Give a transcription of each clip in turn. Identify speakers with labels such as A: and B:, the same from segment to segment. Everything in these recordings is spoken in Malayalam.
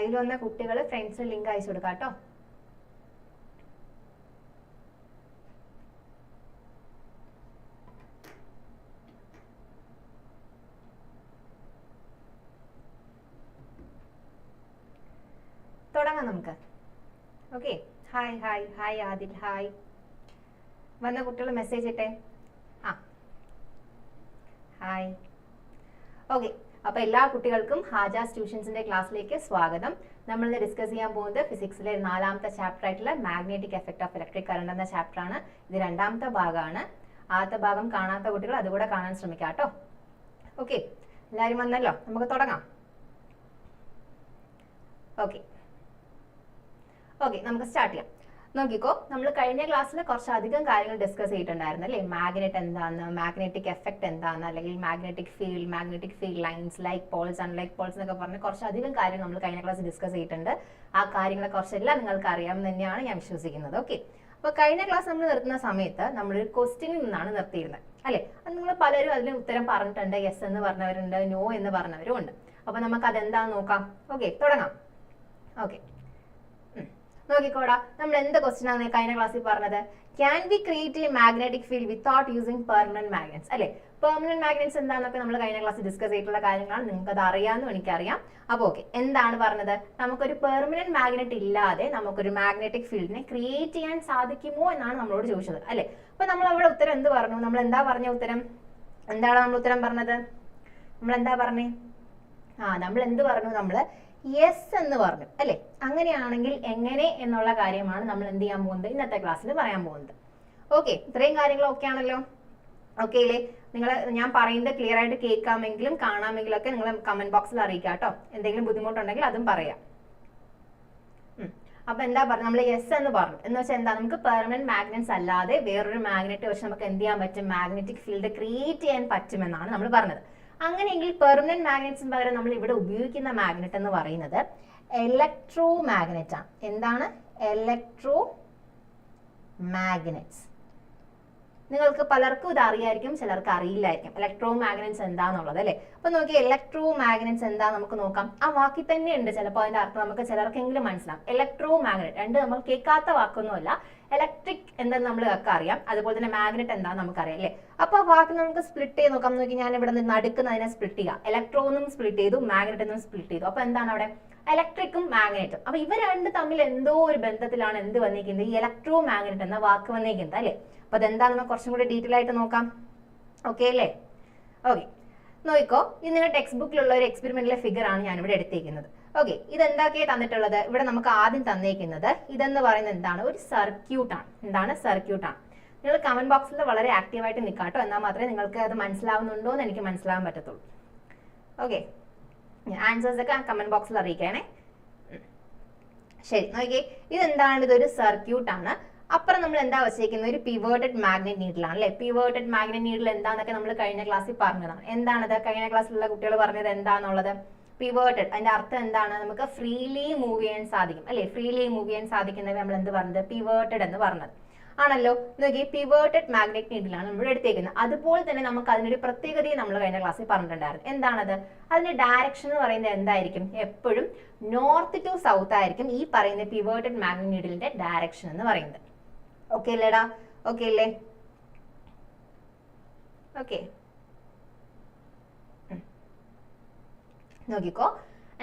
A: ലൈവിൽ വന്ന കുട്ടികൾ ഫ്രണ്ട്സിന് ലിങ്ക് അയച്ചു കൊടുക്കാം കേട്ടോ. തുടങ്ങാം നമുക്ക്. Okay hi hi hi Adil hi വന്ന കുട്ടികൾ മെസ്സേജ് ഇട്ടെ. ആ. ഹായ് ഓക്കെ അപ്പൊ എല്ലാ കുട്ടികൾക്കും ഹാജാസ് ട്യൂഷൻസിന്റെ ക്ലാസ്സിലേക്ക് സ്വാഗതം. നമ്മൾ ഇന്ന് ഡിസ്കസ് ചെയ്യാൻ പോകുന്നത് ഫിസിക്സിലെ നാലാമത്തെ ചാപ്റ്റർ ആയിട്ടുള്ള magnetic effect of electric current എന്ന ചാപ്റ്റർ ആണ്. ഇത് രണ്ടാമത്തെ ഭാഗമാണ്. ആദ്യത്തെ ഭാഗം കാണാത്ത കുട്ടികൾ അതുകൂടെ കാണാൻ ശ്രമിക്കാം കേട്ടോ. ഓക്കെ എല്ലാരും വന്നല്ലോ? നമുക്ക് തുടങ്ങാം. ഓക്കെ ഓക്കെ നമുക്ക് സ്റ്റാർട്ട് ചെയ്യാം. നോക്കിക്കോ നമ്മൾ കഴിഞ്ഞ ക്ലാസ്സിൽ കുറച്ചധികം കാര്യങ്ങൾ ഡിസ്കസ് ചെയ്തിട്ടുണ്ടായിരുന്നു അല്ലേ? മാഗ്നറ്റ് എന്താണ് മാഗ്നറ്റിക് എഫക്ട് എന്താണ് അല്ലെങ്കിൽ magnetic field magnetic field lines like poles unlike poles എന്നൊക്കെ പറഞ്ഞ് കുറച്ചധികം കാര്യങ്ങൾ നമ്മൾ കഴിഞ്ഞ ക്ലാസ് ഡിസ്കസ് ചെയ്തിട്ടുണ്ട്. ആ കാര്യങ്ങളെ കുറച്ചെല്ലാം നിങ്ങൾക്ക് അറിയാമെന്ന് തന്നെയാണ് ഞാൻ വിശ്വസിക്കുന്നത്. ഓക്കെ അപ്പോൾ കഴിഞ്ഞ ക്ലാസ് നമ്മൾ നിർത്തുന്ന സമയത്ത് നമ്മളൊരു ക്വസ്റ്റ്യനിൽ നിന്നാണ് നിർത്തിയിരുന്നത്. അല്ലേ? അത് നിങ്ങൾ പലരും അതിന് ഉത്തരം പറഞ്ഞിട്ടുണ്ട്. യെസ് എന്ന് പറഞ്ഞവരുണ്ട് നോ എന്ന് പറഞ്ഞവരും ഉണ്ട്. അപ്പോൾ നമുക്ക് അതെന്താന്ന് നോക്കാം. ഓക്കെ തുടങ്ങാം. ഓക്കെ നോക്കിക്കോടാ നമ്മൾ എന്ത് ക്വസ്റ്റ്യൻ ആണ് കഴിഞ്ഞ ക്ലാസ്സിൽ പറഞ്ഞത്? Can we create a magnetic field without using permanent magnets അല്ലെ? പെർമനന്റ് മാഗ്നറ്റ്സ് എന്താണെന്നൊക്കെ നമ്മൾ കഴിഞ്ഞ ക്ലാസ്സിൽ ഡിസ്കസ് ചെയ്തിട്ടുള്ള കാര്യങ്ങളാണ്. നിങ്ങൾക്ക് അത് അറിയാമെന്നും എനിക്കറിയാം. അപ്പോൾ ഓക്കെ എന്താണ് പറഞ്ഞത്? നമുക്കൊരു പെർമനന്റ് മാഗ്നറ്റ് ഇല്ലാതെ നമുക്കൊരു മാഗ്നറ്റിക് ഫീൽഡിനെ ക്രിയേറ്റ് ചെയ്യാൻ സാധിക്കുമോ എന്നാണ് നമ്മളോട് ചോദിച്ചത്. അല്ലെ? അപ്പൊ നമ്മൾ അവിടെ ഉത്തരം എന്ത് പറഞ്ഞു? നമ്മൾ എന്താ പറഞ്ഞ ഉത്തരം? എന്താണ് നമ്മൾ ഉത്തരം പറഞ്ഞത്? നമ്മൾ എന്താ പറഞ്ഞേ? ആ നമ്മൾ എന്ത് പറഞ്ഞു? നമ്മൾ യെസ് എന്ന് പറഞ്ഞു. അല്ലെ? അങ്ങനെയാണെങ്കിൽ എങ്ങനെ എന്നുള്ള കാര്യമാണ് നമ്മൾ എന്ത് ചെയ്യാൻ പോകുന്നത്? ഇന്നത്തെ ക്ലാസ്സിൽ പറയാൻ പോകുന്നത്. ഓക്കെ ഇത്രയും കാര്യങ്ങൾ ഓക്കെ ആണല്ലോ? ഓക്കെ അല്ലേ നിങ്ങൾ ഞാൻ പറയുന്നത് ക്ലിയർ ആയിട്ട് കേൾക്കാമെങ്കിലും കാണാമെങ്കിലും ഒക്കെ നിങ്ങൾ കമന്റ് ബോക്സിൽ അറിയിക്കാം കേട്ടോ. എന്തെങ്കിലും ബുദ്ധിമുട്ടുണ്ടെങ്കിൽ അതും പറയാം. അപ്പൊ എന്താ പറഞ്ഞു നമ്മൾ യെസ് എന്ന് പറഞ്ഞു. എന്ന് വെച്ചാൽ എന്താ? നമുക്ക് പെർമനന്റ് മാഗ്നറ്റ്സ് അല്ലാതെ വേറൊരു മാഗ്നറ്റ് വെച്ച് നമുക്ക് എന്ത് ചെയ്യാൻ പറ്റും? മാഗ്നറ്റിക് ഫീൽഡ് ക്രിയേറ്റ് ചെയ്യാൻ പറ്റുമെന്നാണ് നമ്മൾ പറഞ്ഞത്. അങ്ങനെയെങ്കിൽ പെർമനന്റ് മാഗ്നറ്റ്സിന് പകരം നമ്മൾ ഇവിടെ ഉപയോഗിക്കുന്ന മാഗ്നറ്റ് എന്ന് പറയുന്നത് ഇലക്ട്രോ മാഗ്നറ്റ് ആണ് എന്താണ്? ഇലക്ട്രോ മാഗ്നറ്റ്സ് നിങ്ങൾക്ക് പലർക്കും ഇത് അറിയായിരിക്കും ചിലർക്ക് അറിയില്ലായിരിക്കും. ഇലക്ട്രോ മാഗ്നറ്റ്സ് എന്താന്നുള്ളത് അല്ലേ? അപ്പൊ നോക്കി ഇലക്ട്രോ മാഗ്നറ്റ്സ് എന്താ നമുക്ക് നോക്കാം. ആ വാക്കി തന്നെ ഉണ്ട് ചിലപ്പോൾ അതിന്റെ അർത്ഥം നമുക്ക് ചിലർക്കെങ്കിലും മനസ്സിലാവും. ഇലക്ട്രോ മാഗ്നറ്റ് രണ്ട് നമ്മൾ കേൾക്കാത്ത വാക്കൊന്നുമല്ല. ഇലക്ട്രിക് എന്താ നമ്മൾക്ക് അറിയാം. അതുപോലെ തന്നെ മാഗ്നറ്റ് എന്താന്ന് നമുക്കറിയാം അല്ലേ? അപ്പൊ ആ വാക്ക് നമുക്ക് സ്പ്ലിറ്റ് ചെയ്ത് നോക്കാം. നോക്കി ഞാൻ ഇവിടെ നിന്ന് നടുക്കുന്നതിനെ സ്പ്ലിറ്റ് ചെയ്യാം. ഇലക്ട്രോണും സ്പ്ലിറ്റ് ചെയ്തു മാഗ്നറ്റ് എന്നും സ്പ്ലിറ്റ് ചെയ്തു. അപ്പൊ എന്താണ് അവിടെ? ഇലക്ട്രിക്കും മാഗ്നറ്റും അപ്പൊ ഇവ രണ്ട് തമ്മിൽ എന്തോ ഒരു ബന്ധത്തിലാണ് എന്ത് വന്നിരിക്കുന്നത് ഈ ഇലക്ട്രോ മാഗ്നറ്റ് എന്ന വാക്ക് വന്നിരിക്കുന്നത് അല്ലേ? അപ്പൊ അതെന്താ നമുക്ക് കുറച്ചും കൂടി ഡീറ്റെയിൽ ആയിട്ട് നോക്കാം. ഓക്കെ അല്ലേ? ഓക്കെ നോക്കിക്കോ. ഇത് നിങ്ങളുടെ ടെക്സ്റ്റ് ബുക്കിലുള്ള ഒരു എക്സ്പെരിമെന്റിലെ ഫിഗർ ആണ് ഞാൻ ഇവിടെ എടുത്തേക്കുന്നത്. ഓക്കെ ഇത് എന്തൊക്കെയാ തന്നിട്ടുള്ളത്? ഇവിടെ നമുക്ക് ആദ്യം തന്നേക്കുന്നത് ഇതെന്ന് പറയുന്നത് എന്താണ്? ഒരു സർക്യൂട്ട് ആണ്. എന്താണ് സർക്യൂട്ട് ആണ്? നിങ്ങൾ കമന്റ് ബോക്സിൽ വളരെ ആക്റ്റീവായിട്ട് നിൽക്കാട്ടോ എന്നാൽ മാത്രമേ നിങ്ങൾക്ക് അത് മനസ്സിലാവുന്നുണ്ടോ എന്ന് എനിക്ക് മനസ്സിലാവാൻ പറ്റത്തുള്ളൂ. ഓക്കെ ആൻസേഴ്സ് ഒക്കെ കമന്റ് ബോക്സിൽ അറിയിക്കണേ. ശരി നോക്കിയേ. ഇതെന്താണ്? ഇതൊരു സർക്യൂട്ട് ആണ്. അപ്പുറം നമ്മൾ എന്താ വെച്ചേക്കുന്നത് ഒരു പിവേർട്ടഡ് മാഗ്നറ്റ് നീഡിലാണ് അല്ലെ? പിവേർട്ടഡ് മാഗ്നറ്റ് നീഡിൽ എന്താണെന്നൊക്കെ നമ്മൾ കഴിഞ്ഞ ക്ലാസ്സിൽ പറഞ്ഞതാണ്. എന്താണത് കഴിഞ്ഞ ക്ലാസ്സിലുള്ള കുട്ടികൾ പറഞ്ഞത് എന്താണെന്നുള്ളത് പിവേർട്ടഡ് അതിന്റെ അർത്ഥം എന്താണ്? നമുക്ക് ഫ്രീലി മൂവ് ചെയ്യാൻ സാധിക്കും. അല്ലെ? ഫ്രീലി മൂവ് ചെയ്യാൻ സാധിക്കുന്നവ നമ്മൾ എന്ത് പറഞ്ഞത്? പിവേർട്ടഡ് എന്ന് പറഞ്ഞത്. ആണല്ലോ? നോക്കി പിവേർട്ടഡ് മാഗ്നറ്റിക് നീഡിലാണ് നമ്മൾ എടുത്തേക്കുന്നത്. അതുപോലെ തന്നെ നമുക്ക് അതിനൊരു പ്രത്യേകതയും നമ്മൾ കഴിഞ്ഞ ക്ലാസ്സിൽ പറഞ്ഞിട്ടുണ്ടായിരുന്നു. എന്താണത്? അതിന്റെ ഡയറക്ഷൻ എന്ന് പറയുന്നത് എന്തായിരിക്കും? എപ്പോഴും നോർത്ത് ടു സൗത്ത് ആയിരിക്കും ഈ പറയുന്ന പിവേർട്ടഡ് മാഗ്നറ്റിക് നീഡിലിന്റെ ഡയറക്ഷൻ എന്ന് പറയുന്നത്. ഓക്കെ അല്ലേടാ? ഓക്കെ അല്ലേ? ഓക്കെ നോക്കിക്കോ.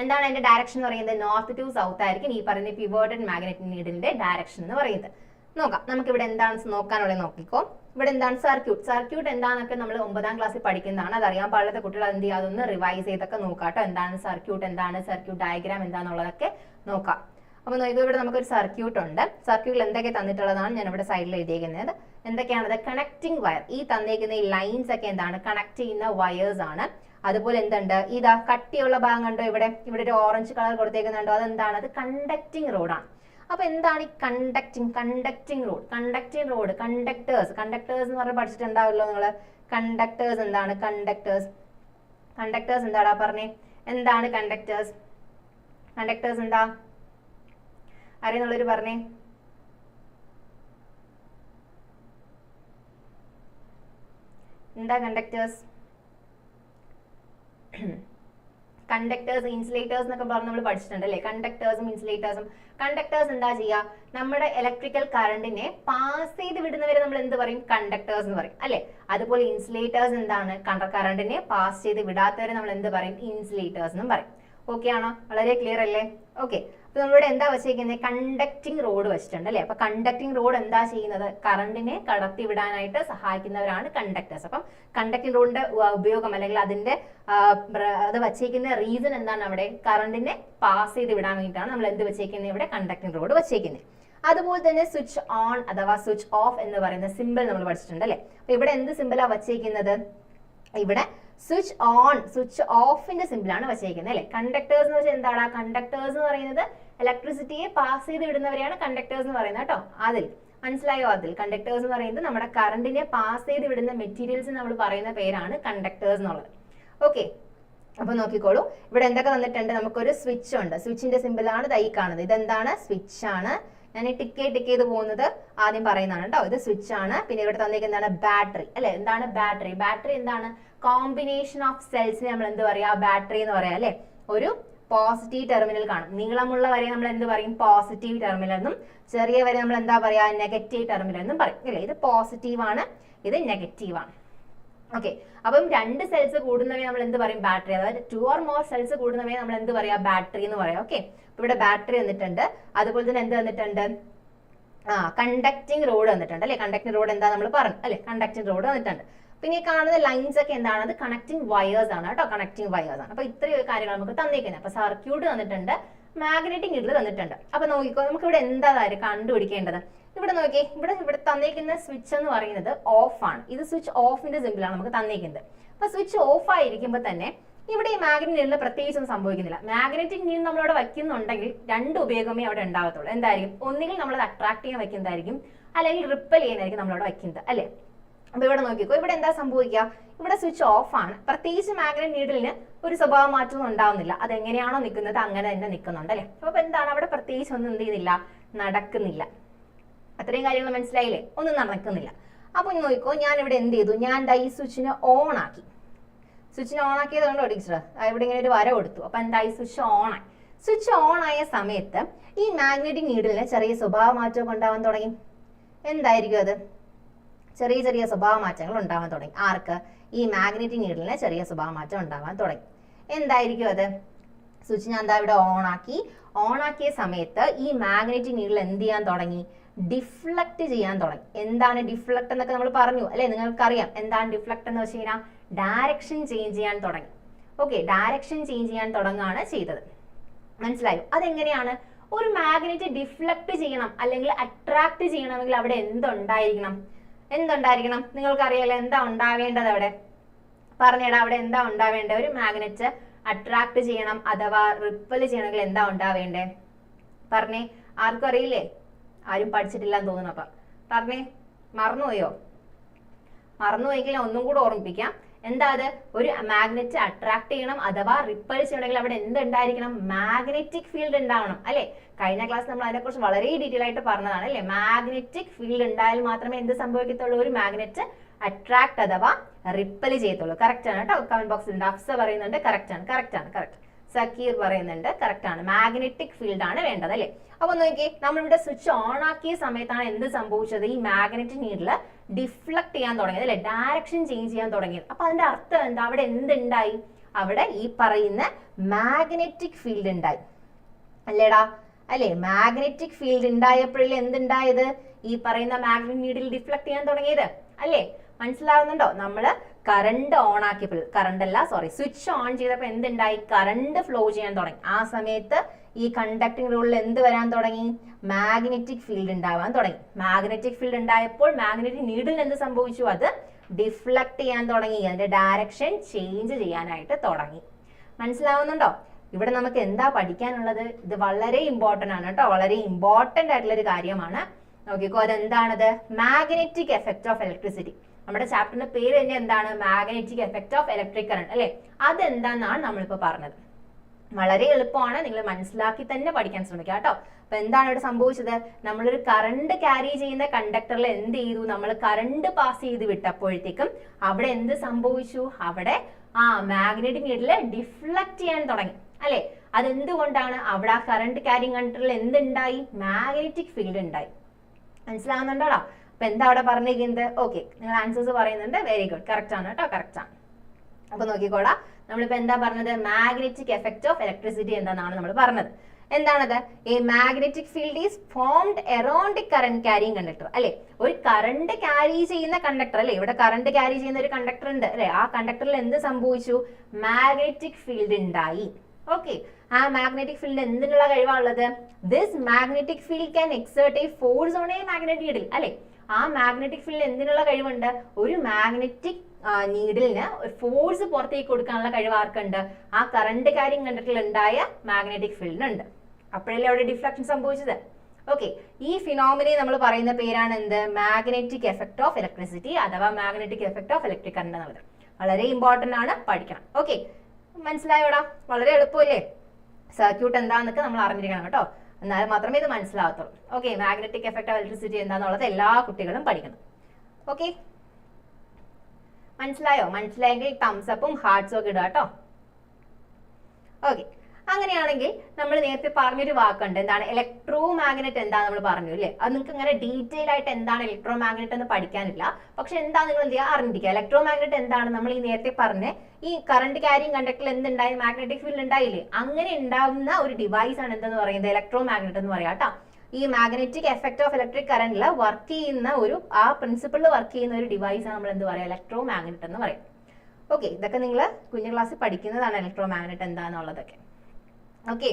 A: എന്താണ് അതിന്റെ ഡയറക്ഷൻ എന്ന് പറയുന്നത്? നോർത്ത് ടു സൗത്ത് ആയിരിക്കും ഈ പറയുന്ന പിവേർട്ടഡ് മാഗ്നറ്റിക് നീഡിലിന്റെ ഡയറക്ഷൻ എന്ന് പറയുന്നത്. നോക്കാം. നമുക്ക് ഇവിടെ എന്താണ് നോക്കാനുള്ളത് നോക്കിക്കോ. ഇവിടെ എന്താണ് സർക്യൂട്ട് സർക്യൂട്ട് എന്താണെന്നൊക്കെ നമ്മൾ ഒമ്പതാം ക്ലാസ്സിൽ പഠിക്കുന്നതാണ്. അതറിയാൻ പാടില്ലാത്ത കുട്ടികൾ എന്ത് ചെയ്യുക അതൊന്ന് റിവൈസ് ചെയ്തൊക്കെ നോക്കാട്ടോ. എന്താണ് സർക്യൂട്ട് എന്താണ് സർക്യൂട്ട് ഡയഗ്രാം എന്താണെന്നുള്ളതൊക്കെ നോക്കാം. അപ്പൊ നോക്കുക ഇവിടെ നമുക്കൊരു സർക്യൂട്ട് ഉണ്ട്. സർക്യൂട്ടിൽ എന്തൊക്കെ തന്നിട്ടുള്ളതാണ് ഞാൻ ഇവിടെ സൈഡിൽ എഴുതിയിരിക്കുന്നത് എന്തൊക്കെയാണത് കണക്ടിങ് വയർ ഈ തന്നിരിക്കുന്ന ഈ ലൈൻസ് ഒക്കെ എന്താണ്? കണക്ട് ചെയ്യുന്ന വയേഴ്സ് ആണ്. അതുപോലെ എന്തുണ്ട്? ഇതാ കട്ടിയുള്ള ഭാഗം കണ്ടോ ഇവിടെ? ഇവിടെ ഒരു ഓറഞ്ച് കളർ കൊടുത്തേക്കുന്നുണ്ടോ? അതെന്താണ്? അത് കണ്ടക്ടിങ് റോഡാണ് അപ്പൊ എന്താണ് ഈ conducting conducting rod conducting rod conductors conductors എന്ന് പറഞ്ഞ് പഠിച്ചിട്ടുണ്ടാവല്ലോ നിങ്ങൾ കണ്ടക്ടേഴ്സ് എന്താണ്? കണ്ടക്ടേഴ്സ് കണ്ടക്ടേഴ്സ് എന്താടാ പറഞ്ഞേ? എന്താണ് കണ്ടക്ടേഴ്സ് കണ്ടക്ടേഴ്സ് എന്താ? അറിയുന്നുള്ളവർ പറഞ്ഞേ. എന്താ കണ്ടക്ടേഴ്സ് കണ്ടക്ടേഴ്സ് ഇൻസുലേറ്റേഴ്സ് എന്നൊക്കെ പറഞ്ഞ് നമ്മൾ പഠിച്ചിട്ടുണ്ട് അല്ലേ കണ്ടക്ടേഴ്സും ഇൻസുലേറ്റേഴ്സും കണ്ടക്ടേഴ്സ് എന്താ ചെയ്യുക? നമ്മുടെ ഇലക്ട്രിക്കൽ കറണ്ടിനെ പാസ് ചെയ്ത് വിടുന്നവരെ നമ്മൾ എന്ത് പറയും? കണ്ടക്ടേഴ്സ് എന്ന് പറയും. അല്ലേ? അതുപോലെ ഇൻസുലേറ്റേഴ്സ് എന്താണ്? കറണ്ടിനെ പാസ് ചെയ്ത് വിടാത്തവരെ നമ്മൾ എന്ത് പറയും? ഇൻസുലേറ്റേഴ്സ് എന്നും പറയും. ഓക്കെ ആണോ? വളരെ ക്ലിയർ അല്ലേ? ഓക്കെ അപ്പൊ നമ്മളിവിടെ എന്താ വെച്ചിരിക്കുന്നത് കണ്ടക്ടിങ് റോഡ് വെച്ചിട്ടുണ്ട് അല്ലേ? അപ്പൊ കണ്ടക്ടിങ് റോഡ് എന്താ ചെയ്യുന്നത്? കറണ്ടിനെ കടത്തി വിടാനായിട്ട് സഹായിക്കുന്നവരാണ് കണ്ടക്ടേഴ്സ് അപ്പം കണ്ടക്ടിങ് റോഡിന്റെ ഉപയോഗം അല്ലെങ്കിൽ അതിന്റെ അത് വെച്ചേക്കുന്ന റീസൺ എന്താണ് അവിടെ? കറണ്ടിനെ പാസ് ചെയ്ത് വിടാൻ വേണ്ടിയിട്ടാണ് നമ്മൾ എന്ത് വെച്ചേക്കുന്നത് ഇവിടെ കണ്ടക്ടിങ് റോഡ് വെച്ചേക്കുന്നത് അതുപോലെ തന്നെ സ്വിച്ച് ഓൺ അഥവാ സ്വിച്ച് ഓഫ് എന്ന് പറയുന്ന സിമ്പിൾ നമ്മൾ പഠിച്ചിട്ടുണ്ട് അല്ലെ? അപ്പൊ ഇവിടെ എന്ത് സിമ്പിളാ വച്ചേക്കുന്നത് ഇവിടെ സ്വിച്ച് ഓൺ സ്വിച്ച് ഓഫിന്റെ സിമ്പിൾ ആണ് വച്ചേക്കുന്നത് അല്ലെ? കണ്ടക്ടേഴ്സ് എന്ന് വെച്ചാൽ എന്താണ്? കണ്ടക്ടേഴ്സ് എന്ന് പറയുന്നത് ഇലക്ട്രിസിറ്റിയെ പാസ് ചെയ്ത് വിടുന്നവരെയാണ് കണ്ടക്ടേഴ്സ് എന്ന് പറയുന്നത് കേട്ടോ. അതിൽ മനസ്സിലായോ അതിൽ? കണ്ടക്ടേഴ്സ് എന്ന് പറയുന്നത് നമ്മുടെ കറണ്ടിനെ പാസ് ചെയ്ത് വിടുന്ന മെറ്റീരിയൽസ് നമ്മൾ പറയുന്ന പേരാണ് കണ്ടക്ടേഴ്സ് എന്നുള്ളത്. ഓക്കെ അപ്പൊ നോക്കിക്കോളൂ. ഇവിടെ എന്തൊക്കെ തന്നിട്ടുണ്ട് നമുക്കൊരു സ്വിച്ച് ഉണ്ട്. സ്വിച്ചിന്റെ സിമ്പിൾ ആണ് ദൈ കാണുന്നത്. ഇതെന്താണ്? സ്വിച്ച് ആണ്. ഞാൻ ടിക്ക് ടിക്ക് ചെയ്ത് പോകുന്നത് ആദ്യം പറയുന്നതാണ് കേട്ടോ. ഇത് സ്വിച്ച് ആണ്. പിന്നെ ഇവിടെ തന്നിരിക്കുന്നതാണ് ബാറ്ററി അല്ലെ? എന്താണ് ബാറ്ററി ബാറ്ററി എന്താണ്? കോമ്പിനേഷൻ ഓഫ് സെൽസിനെ നമ്മൾ എന്ത് പറയാ? ബാറ്ററി എന്ന് പറയാം അല്ലെ? ഒരു പോസിറ്റീവ് ടെർമിനൽ കാണും. നീളമുള്ള വരെ നമ്മൾ എന്ത് പറയും? പോസിറ്റീവ് ടെർമിനൽ എന്നും ചെറിയ വരെ നമ്മൾ എന്താ പറയാ? നെഗറ്റീവ് ടെർമിനൽ എന്നും പറയും. അല്ലേ? ഇത് പോസിറ്റീവ് ആണ് ഇത് നെഗറ്റീവ് ആണ്. ഓക്കെ അപ്പം രണ്ട് സെൽസ് കൂടുന്നവയെ നമ്മൾ എന്ത് പറയും? ബാറ്ററി അതായത് ടു ഓർ മോർ സെൽസ് കൂടുന്നവയെ നമ്മൾ എന്ത് പറയാ? ബാറ്ററി എന്ന് പറയാം. ഓക്കെ ഇവിടെ ബാറ്ററി വന്നിട്ടുണ്ട്. അതുപോലെ തന്നെ എന്ത് വന്നിട്ടുണ്ട്? ആ കണ്ടക്ടിങ് റോഡ് വന്നിട്ടുണ്ട്. അല്ലെ? കണ്ടക്ടിങ് റോഡ് എന്താ നമ്മൾ പറഞ്ഞു അല്ലെ? കണ്ടക്ടിങ് റോഡ് വന്നിട്ടുണ്ട്. പിന്നെ ഈ കാണുന്ന ലൈൻസ് ഒക്കെ എന്താണ്? അത് കണക്ടിങ് വയേഴ്സ് ആണ് കേട്ടോ കണക്ടിങ് വയേഴ്സ് ആണ്. അപ്പൊ ഇത്രയും കാര്യങ്ങൾ നമുക്ക് തന്നിരിക്കുന്നത് അപ്പൊ സർക്യൂട്ട് തന്നിട്ടുണ്ട് മാഗ്നറ്റിക് ഇഡിൽ തന്നിട്ടുണ്ട്. അപ്പൊ നോക്കിക്കോ നമുക്ക് ഇവിടെ എന്താ കാര്യം കണ്ടുപിടിക്കേണ്ടത്? ഇവിടെ നോക്കി ഇവിടെ ഇവിടെ തന്നിരിക്കുന്ന സ്വിച്ച് എന്ന് പറയുന്നത് ഓഫ് ആണ്. ഇത് സ്വിച്ച് ഓഫിന്റെ സിമ്പിൾ ആണ് നമുക്ക് തന്നിരിക്കുന്നത് അപ്പൊ സ്വിച്ച് ഓഫ് ആയിരിക്കുമ്പോൾ തന്നെ ഇവിടെ ഈ മാഗ്നറ്റിക് നീഡിൽ പ്രത്യേകിച്ചൊന്നും സംഭവിക്കുന്നില്ല. മാഗ്നറ്റിക് നീഡ് നമ്മളവിടെ വയ്ക്കുന്നുണ്ടെങ്കിൽ രണ്ട് ഉപയോഗമേ അവിടെ ഉണ്ടാകത്തുള്ളൂ എന്തായിരിക്കും? ഒന്നുകിൽ നമ്മളത് അട്രാക്ട് ചെയ്യാൻ വെക്കുന്നതായിരിക്കും അല്ലെങ്കിൽ റിപ്പൽ ചെയ്യാനായിരിക്കും നമ്മളവിടെ വയ്ക്കുന്നത് അല്ലേ? അപ്പൊ ഇവിടെ നോക്കിക്കോ ഇവിടെ എന്താ സംഭവിക്കുക? ഇവിടെ സ്വിച്ച് ഓഫ് ആണ്. പ്രത്യേകിച്ച് മാഗ്നറ്റ് നീഡിലിന് ഒരു സ്വഭാവ മാറ്റം ഉണ്ടാവുന്നില്ല. അത് എങ്ങനെയാണോ നിൽക്കുന്നത് അങ്ങനെ തന്നെ നിൽക്കുന്നുണ്ട് അല്ലെ? അപ്പൊ എന്താണ്? അവിടെ പ്രത്യേകിച്ച് ഒന്നും എന്ത് ചെയ്യുന്നില്ല. നടക്കുന്നില്ല. അത്രയും കാര്യങ്ങൾ മനസ്സിലായില്ലേ? ഒന്നും നടക്കുന്നില്ല. അപ്പൊ നോക്കിക്കോ ഞാൻ ഇവിടെ എന്ത് ചെയ്തു? ഞാൻ ഈ സ്വിച്ചിനെ ഓൺ ആക്കി സ്വിച്ചിനെ ഓൺ ആക്കിയത് കൊണ്ട് ടീച്ചർ? ഇവിടെ ഇങ്ങനെ ഒരു വര കൊടുത്തു. അപ്പൊ എന്തായി സ്വിച്ച് ഓൺ ആയി? സ്വിച്ച് ഓൺ ആയ സമയത്ത് ഈ മാഗ്നറ്റിക് നീഡിലിന് ചെറിയ സ്വഭാവ മാറ്റമൊക്കെ ഉണ്ടാവാൻ തുടങ്ങി. എന്തായിരിക്കും അത്? ചെറിയ ചെറിയ സ്വഭാവ മാറ്റങ്ങൾ ഉണ്ടാവാൻ തുടങ്ങി. ആർക്ക്? ഈ മാഗ്നറ്റിക് നീഡിലിന് ചെറിയ സ്വഭാവ മാറ്റം ഉണ്ടാവാൻ തുടങ്ങി. എന്തായിരിക്കും അത്? സ്വിച്ച് ഞാൻ എന്താ ഇവിടെ ഓൺ ആക്കി. ഓൺ ആക്കിയ സമയത്ത് ഈ മാഗ്നറ്റിക് നീഡിൽ എന്ത് ചെയ്യാൻ തുടങ്ങി? ഡിഫ്ലക്ട് ചെയ്യാൻ തുടങ്ങി. എന്താണ് ഡിഫ്ലക്ട് എന്നൊക്കെ നമ്മൾ പറഞ്ഞു അല്ലെ? നിങ്ങൾക്കറിയാം. എന്താണ് ഡിഫ്ലക്ട് എന്ന് വെച്ച് കഴിഞ്ഞാൽ ഡയറക്ഷൻ ചേഞ്ച് ചെയ്യാൻ തുടങ്ങി. ഓക്കെ ഡയറക്ഷൻ ചേഞ്ച് ചെയ്യാൻ തുടങ്ങുകയാണ് ചെയ്തത്. മനസ്സിലായോ? അതെങ്ങനെയാണ്? ഒരു മാഗ്നറ്റ് ഡിഫ്ലക്ട് ചെയ്യണം അല്ലെങ്കിൽ അട്രാക്ട് ചെയ്യണമെങ്കിൽ അവിടെ എന്തുണ്ടായിരിക്കണം? എന്തുണ്ടായിരിക്കണം? നിങ്ങൾക്കറിയാലോ എന്താ ഉണ്ടാവേണ്ടത് അവിടെ? പറഞ്ഞിടാം അവിടെ എന്താ ഉണ്ടാവേണ്ടത് ഒരു മാഗ്നറ്റ് അട്രാക്ട് ചെയ്യണം അഥവാ റിപ്പൽ ചെയ്യണമെങ്കിൽ എന്താ ഉണ്ടാവേണ്ടേ? പറഞ്ഞേ ആർക്കും അറിയില്ലേ? ആരും പഠിച്ചിട്ടില്ല എന്ന് തോന്നുന്നു അപ്പൊ. പറഞ്ഞേ മറന്നുപോയോ? മറന്നുപോയെങ്കിൽ ഒന്നും കൂടെ ഓർമ്മിപ്പിക്കാം. എന്താ അത്? ഒരു മാഗ്നറ്റ് അട്രാക്ട് ചെയ്യണം അഥവാ റിപ്പൽ ചെയ്യണമെങ്കിൽ അവിടെ എന്തുണ്ടായിരിക്കണം? മാഗ്നറ്റിക് ഫീൽഡ് ഉണ്ടാവണം അല്ലെ? കഴിഞ്ഞ ക്ലാസ് നമ്മൾ അതിനെക്കുറിച്ച് വളരെ ഡീറ്റെയിൽ ആയിട്ട് പറഞ്ഞതാണ് അല്ലെ? മാഗ്നറ്റിക് ഫീൽഡ് ഉണ്ടായാൽ മാത്രമേ എന്ത് സംഭവിക്കത്തുള്ളൂ? ഒരു മാഗ്നറ്റ് അട്രാക്ട് അഥവാ റിപ്പൽ ചെയ്യത്തുള്ളൂ. കറക്റ്റ് ആണ് കേട്ടോ? കമന്റ് ബോക്സിൽ അഫ്സ പറയുന്നുണ്ട്. കറക്റ്റ് ആണ്. കറക്റ്റ് ആണ്. കറക്റ്റ് സക്കീർ പറയുന്നുണ്ട്. കറക്റ്റ് ആണ്. മാഗ്നറ്റിക് ഫീൽഡ് ആണ് വേണ്ടത് അല്ലേ? അപ്പൊ നോക്കിയേ. നമ്മളിവിടെ സ്വിച്ച് ഓൺ ആക്കിയ സമയത്താണ് എന്ത് സംഭവിച്ചത്? ഈ മാഗ്നറ്റിക് നീഡിൽ ഡിഫ്ലക്ട് ചെയ്യാൻ തുടങ്ങിയത് അല്ലെ? ഡയറക്ഷൻ ചേഞ്ച് ചെയ്യാൻ തുടങ്ങിയത്. അപ്പൊ അതിന്റെ അർത്ഥം എന്താ? അവിടെ എന്തുണ്ടായി? അവിടെ ഈ പറയുന്ന മാഗ്നറ്റിക് ഫീൽഡ് ഉണ്ടായി. അല്ലേടാ? അല്ലേ? മാഗ്നറ്റിക് ഫീൽഡ് ഉണ്ടായപ്പോഴല്ലേ എന്തുണ്ടായത്? ഈ പറയുന്ന മാഗ്നറ്റിക് നീഡിൽ ഡിഫ്ലക്ട് ചെയ്യാൻ തുടങ്ങിയത്. അല്ലേ? മനസ്സിലാവുന്നുണ്ടോ? നമ്മൾ കറണ്ട് ഓൺ ആക്കിയപ്പോൾ കറണ്ട് അല്ല സോറി സ്വിച്ച് ഓൺ ചെയ്തപ്പോൾ എന്തുണ്ടായി? കറണ്ട് ഫ്ലോ ചെയ്യാൻ തുടങ്ങി. ആ സമയത്ത് ഈ കണ്ടക്ടിങ് റൂളിൽ എന്ത് വരാൻ തുടങ്ങി? മാഗ്നറ്റിക് ഫീൽഡ് ഉണ്ടാവാൻ തുടങ്ങി. മാഗ്നറ്റിക് ഫീൽഡ് ഉണ്ടായപ്പോൾ മാഗ്നറ്റിക് നീഡിൽ എന്ത് സംഭവിച്ചു? അത് ഡിഫ്ലക്ട് ചെയ്യാൻ തുടങ്ങി. അതിന്റെ ഡയറക്ഷൻ ചേഞ്ച് ചെയ്യാനായിട്ട് തുടങ്ങി. മനസ്സിലാവുന്നുണ്ടോ? ഇവിടെ നമുക്ക് എന്താ പഠിക്കാനുള്ളത്? ഇത് വളരെ ഇമ്പോർട്ടന്റ് ആണ് കേട്ടോ. വളരെ ഇമ്പോർട്ടന്റ് ആയിട്ടുള്ള ഒരു കാര്യമാണ്. നോക്കിക്കോ അതെന്താണത്? മാഗ്നറ്റിക് എഫക്റ്റ് ഓഫ് ഇലക്ട്രിസിറ്റി നമ്മുടെ ചാപ്റ്ററിന്റെ പേര് തന്നെ എന്താണ്? Magnetic effect of electric current അല്ലെ? അതെന്താന്നാണ് നമ്മളിപ്പോ പറഞ്ഞത്. വളരെ എളുപ്പമാണ്. നിങ്ങൾ മനസ്സിലാക്കി തന്നെ പഠിക്കാൻ ശ്രമിക്കുക കേട്ടോ. അപ്പൊ എന്താണ് ഇവിടെ സംഭവിച്ചത്? നമ്മളൊരു കറണ്ട് ക്യാരി ചെയ്യുന്ന കണ്ടക്ടറിൽ എന്ത് ചെയ്തു? നമ്മൾ കറണ്ട് പാസ് ചെയ്ത് വിട്ടപ്പോഴത്തേക്കും അവിടെ എന്ത് സംഭവിച്ചു? അവിടെ ആ മാഗ്നറ്റിക് നീഡിൽ ഡിഫ്ലക്ട് ചെയ്യാൻ തുടങ്ങി. അല്ലെ? അതെന്തുകൊണ്ടാണ് അവിടെ ആ കറണ്ട് ക്യാരിങ് കണ്ടക്ടറിൽ എന്തുണ്ടായി? മാഗ്നറ്റിക് ഫീൽഡ് ഉണ്ടായി. മനസ്സിലാവുന്നുണ്ടോടാ? അപ്പൊ എന്താ അവിടെ പറഞ്ഞിരിക്കുന്നത്? ഓക്കെ നിങ്ങൾ ആൻസേഴ്സ് പറയുന്നുണ്ട്. വെരി ഗുഡ് കറക്റ്റ് ആണ് കേട്ടോ കറക്റ്റ് ആണ്. അപ്പൊ നോക്കിക്കോടാ. നമ്മളിപ്പോ എന്താ പറഞ്ഞത്? മാഗ്നറ്റിക് എഫക്ട് ഓഫ് ഇലക്ട്രിസിറ്റി എന്താണെന്നാണ് നമ്മൾ പറഞ്ഞത്. എന്താണത്? ഈ magnetic field is formed around current carrying conductor അല്ലെ? ഒരു കറണ്ട് ക്യാരി ചെയ്യുന്ന കണ്ടക്ടർ അല്ലെ? ഇവിടെ കറണ്ട് ക്യാരി ചെയ്യുന്ന ഒരു കണ്ടക്ടർ ഉണ്ട്. അല്ലെ? ആ കണ്ടക്ടറിൽ എന്ത് സംഭവിച്ചു? മാഗ്നറ്റിക് ഫീൽഡ് ഉണ്ടായി. ഓക്കെ ആ മാഗ്നറ്റിക് ഫീൽഡ് എന്തിനുള്ള കഴിവാണുള്ളത്? This magnetic field can exert a force on a magnetic needle അല്ലെ? ആ മാഗ്നറ്റിക് ഫീൽഡ് എന്തിനുള്ള കഴിവുണ്ട്? ഒരു മാഗ്നറ്റിക് നീഡിലിന് ഒരു ഫോഴ്സ് പുറത്തേക്ക് കൊടുക്കാനുള്ള കഴിവ് ആർക്കുണ്ട് ആ കറണ്ട് കാര്യം കണ്ടിട്ടുള്ള ഉണ്ടായ മാഗ്നറ്റിക് ഫീൽഡിനുണ്ട് അപ്പോഴല്ലേ അവിടെ ഡിഫ്ലക്ഷൻ സംഭവിച്ചത്? ഓക്കെ ഈ ഫിനോമിനെ നമ്മൾ പറയുന്ന പേരാണ് എന്ത്? മാഗ്നറ്റിക് എഫക്ട് ഓഫ് ഇലക്ട്രിസിറ്റി അഥവാ magnetic effect of electric current എന്നുള്ളത്. വളരെ ഇമ്പോർട്ടന്റ് ആണ് പഠിക്കണം. ഓക്കെ മനസ്സിലായോടാ? വളരെ എളുപ്പമല്ലേ? സർക്യൂട്ട് എന്താന്നൊക്കെ നമ്മൾ അറിഞ്ഞിരിക്കണം കേട്ടോ. എന്നാൽ മാത്രമേ ഇത് മനസ്സിലാവത്തുള്ളൂ. Okay magnetic effect of electricity എന്താണെന്നുള്ളത് എല്ലാ കുട്ടികളും പഠിക്കണം. ഓക്കെ മനസ്സിലായോ? മനസ്സിലായെങ്കിൽ തംസപ്പും ഹാർട്ട്സും ഒക്കെ ഇടുക കേട്ടോ. അങ്ങനെയാണെങ്കിൽ നമ്മൾ നേരത്തെ പറഞ്ഞൊരു വാക്കുണ്ട്. എന്താണ്? ഇലക്ട്രോ മാഗ്നറ്റ് എന്താ നമ്മൾ പറഞ്ഞു അല്ലേ അത് നിങ്ങൾക്ക് ഇങ്ങനെ ഡീറ്റെയിൽ ആയിട്ട് എന്താണ് ഇലക്ട്രോ മാഗ്നറ്റ് എന്ന് പഠിക്കാനില്ല. പക്ഷെ എന്താ നിങ്ങൾ എന്ത് ചെയ്യുക? അറിഞ്ഞിരിക്കുക. ഇലക്ട്രോ മാഗ്നറ്റ് എന്താണ്? നമ്മൾ ഈ നേരത്തെ പറഞ്ഞ ഈ കറണ്ട് ക്യാരിങ് കണ്ടക്ടറിൽ എന്തുണ്ടായി? മാഗ്നറ്റിക് ഫീൽഡ് ഉണ്ടായില്ലേ? അങ്ങനെ ഉണ്ടാവുന്ന ഒരു ഡിവൈസ് ആണ് എന്തെന്ന് പറയുന്നത്? ഇലക്ട്രോ മാഗ്നറ്റ് എന്ന് പറയാം കേട്ടോ. ഈ മാഗ്നറ്റിക് എഫക്ട് ഓഫ് ഇലക്ട്രിക് കറന്റിൽ വർക്ക് ചെയ്യുന്ന ഒരു ആ പ്രിൻസിപ്പിളിൽ വർക്ക് ചെയ്യുന്ന ഒരു ഡിവൈസ് ആണ് നമ്മൾ എന്ത് പറയാം ഇലക്ട്രോ മാഗ്നറ്റ് എന്ന് പറയും ഓക്കെ ഇതൊക്കെ നിങ്ങൾ കുഞ്ഞു ക്ലാസ്സിൽ പഠിക്കുന്നതാണ് ഇലക്ട്രോ മാഗ്നറ്റ് എന്താണെന്നുള്ളതൊക്കെ ഓക്കെ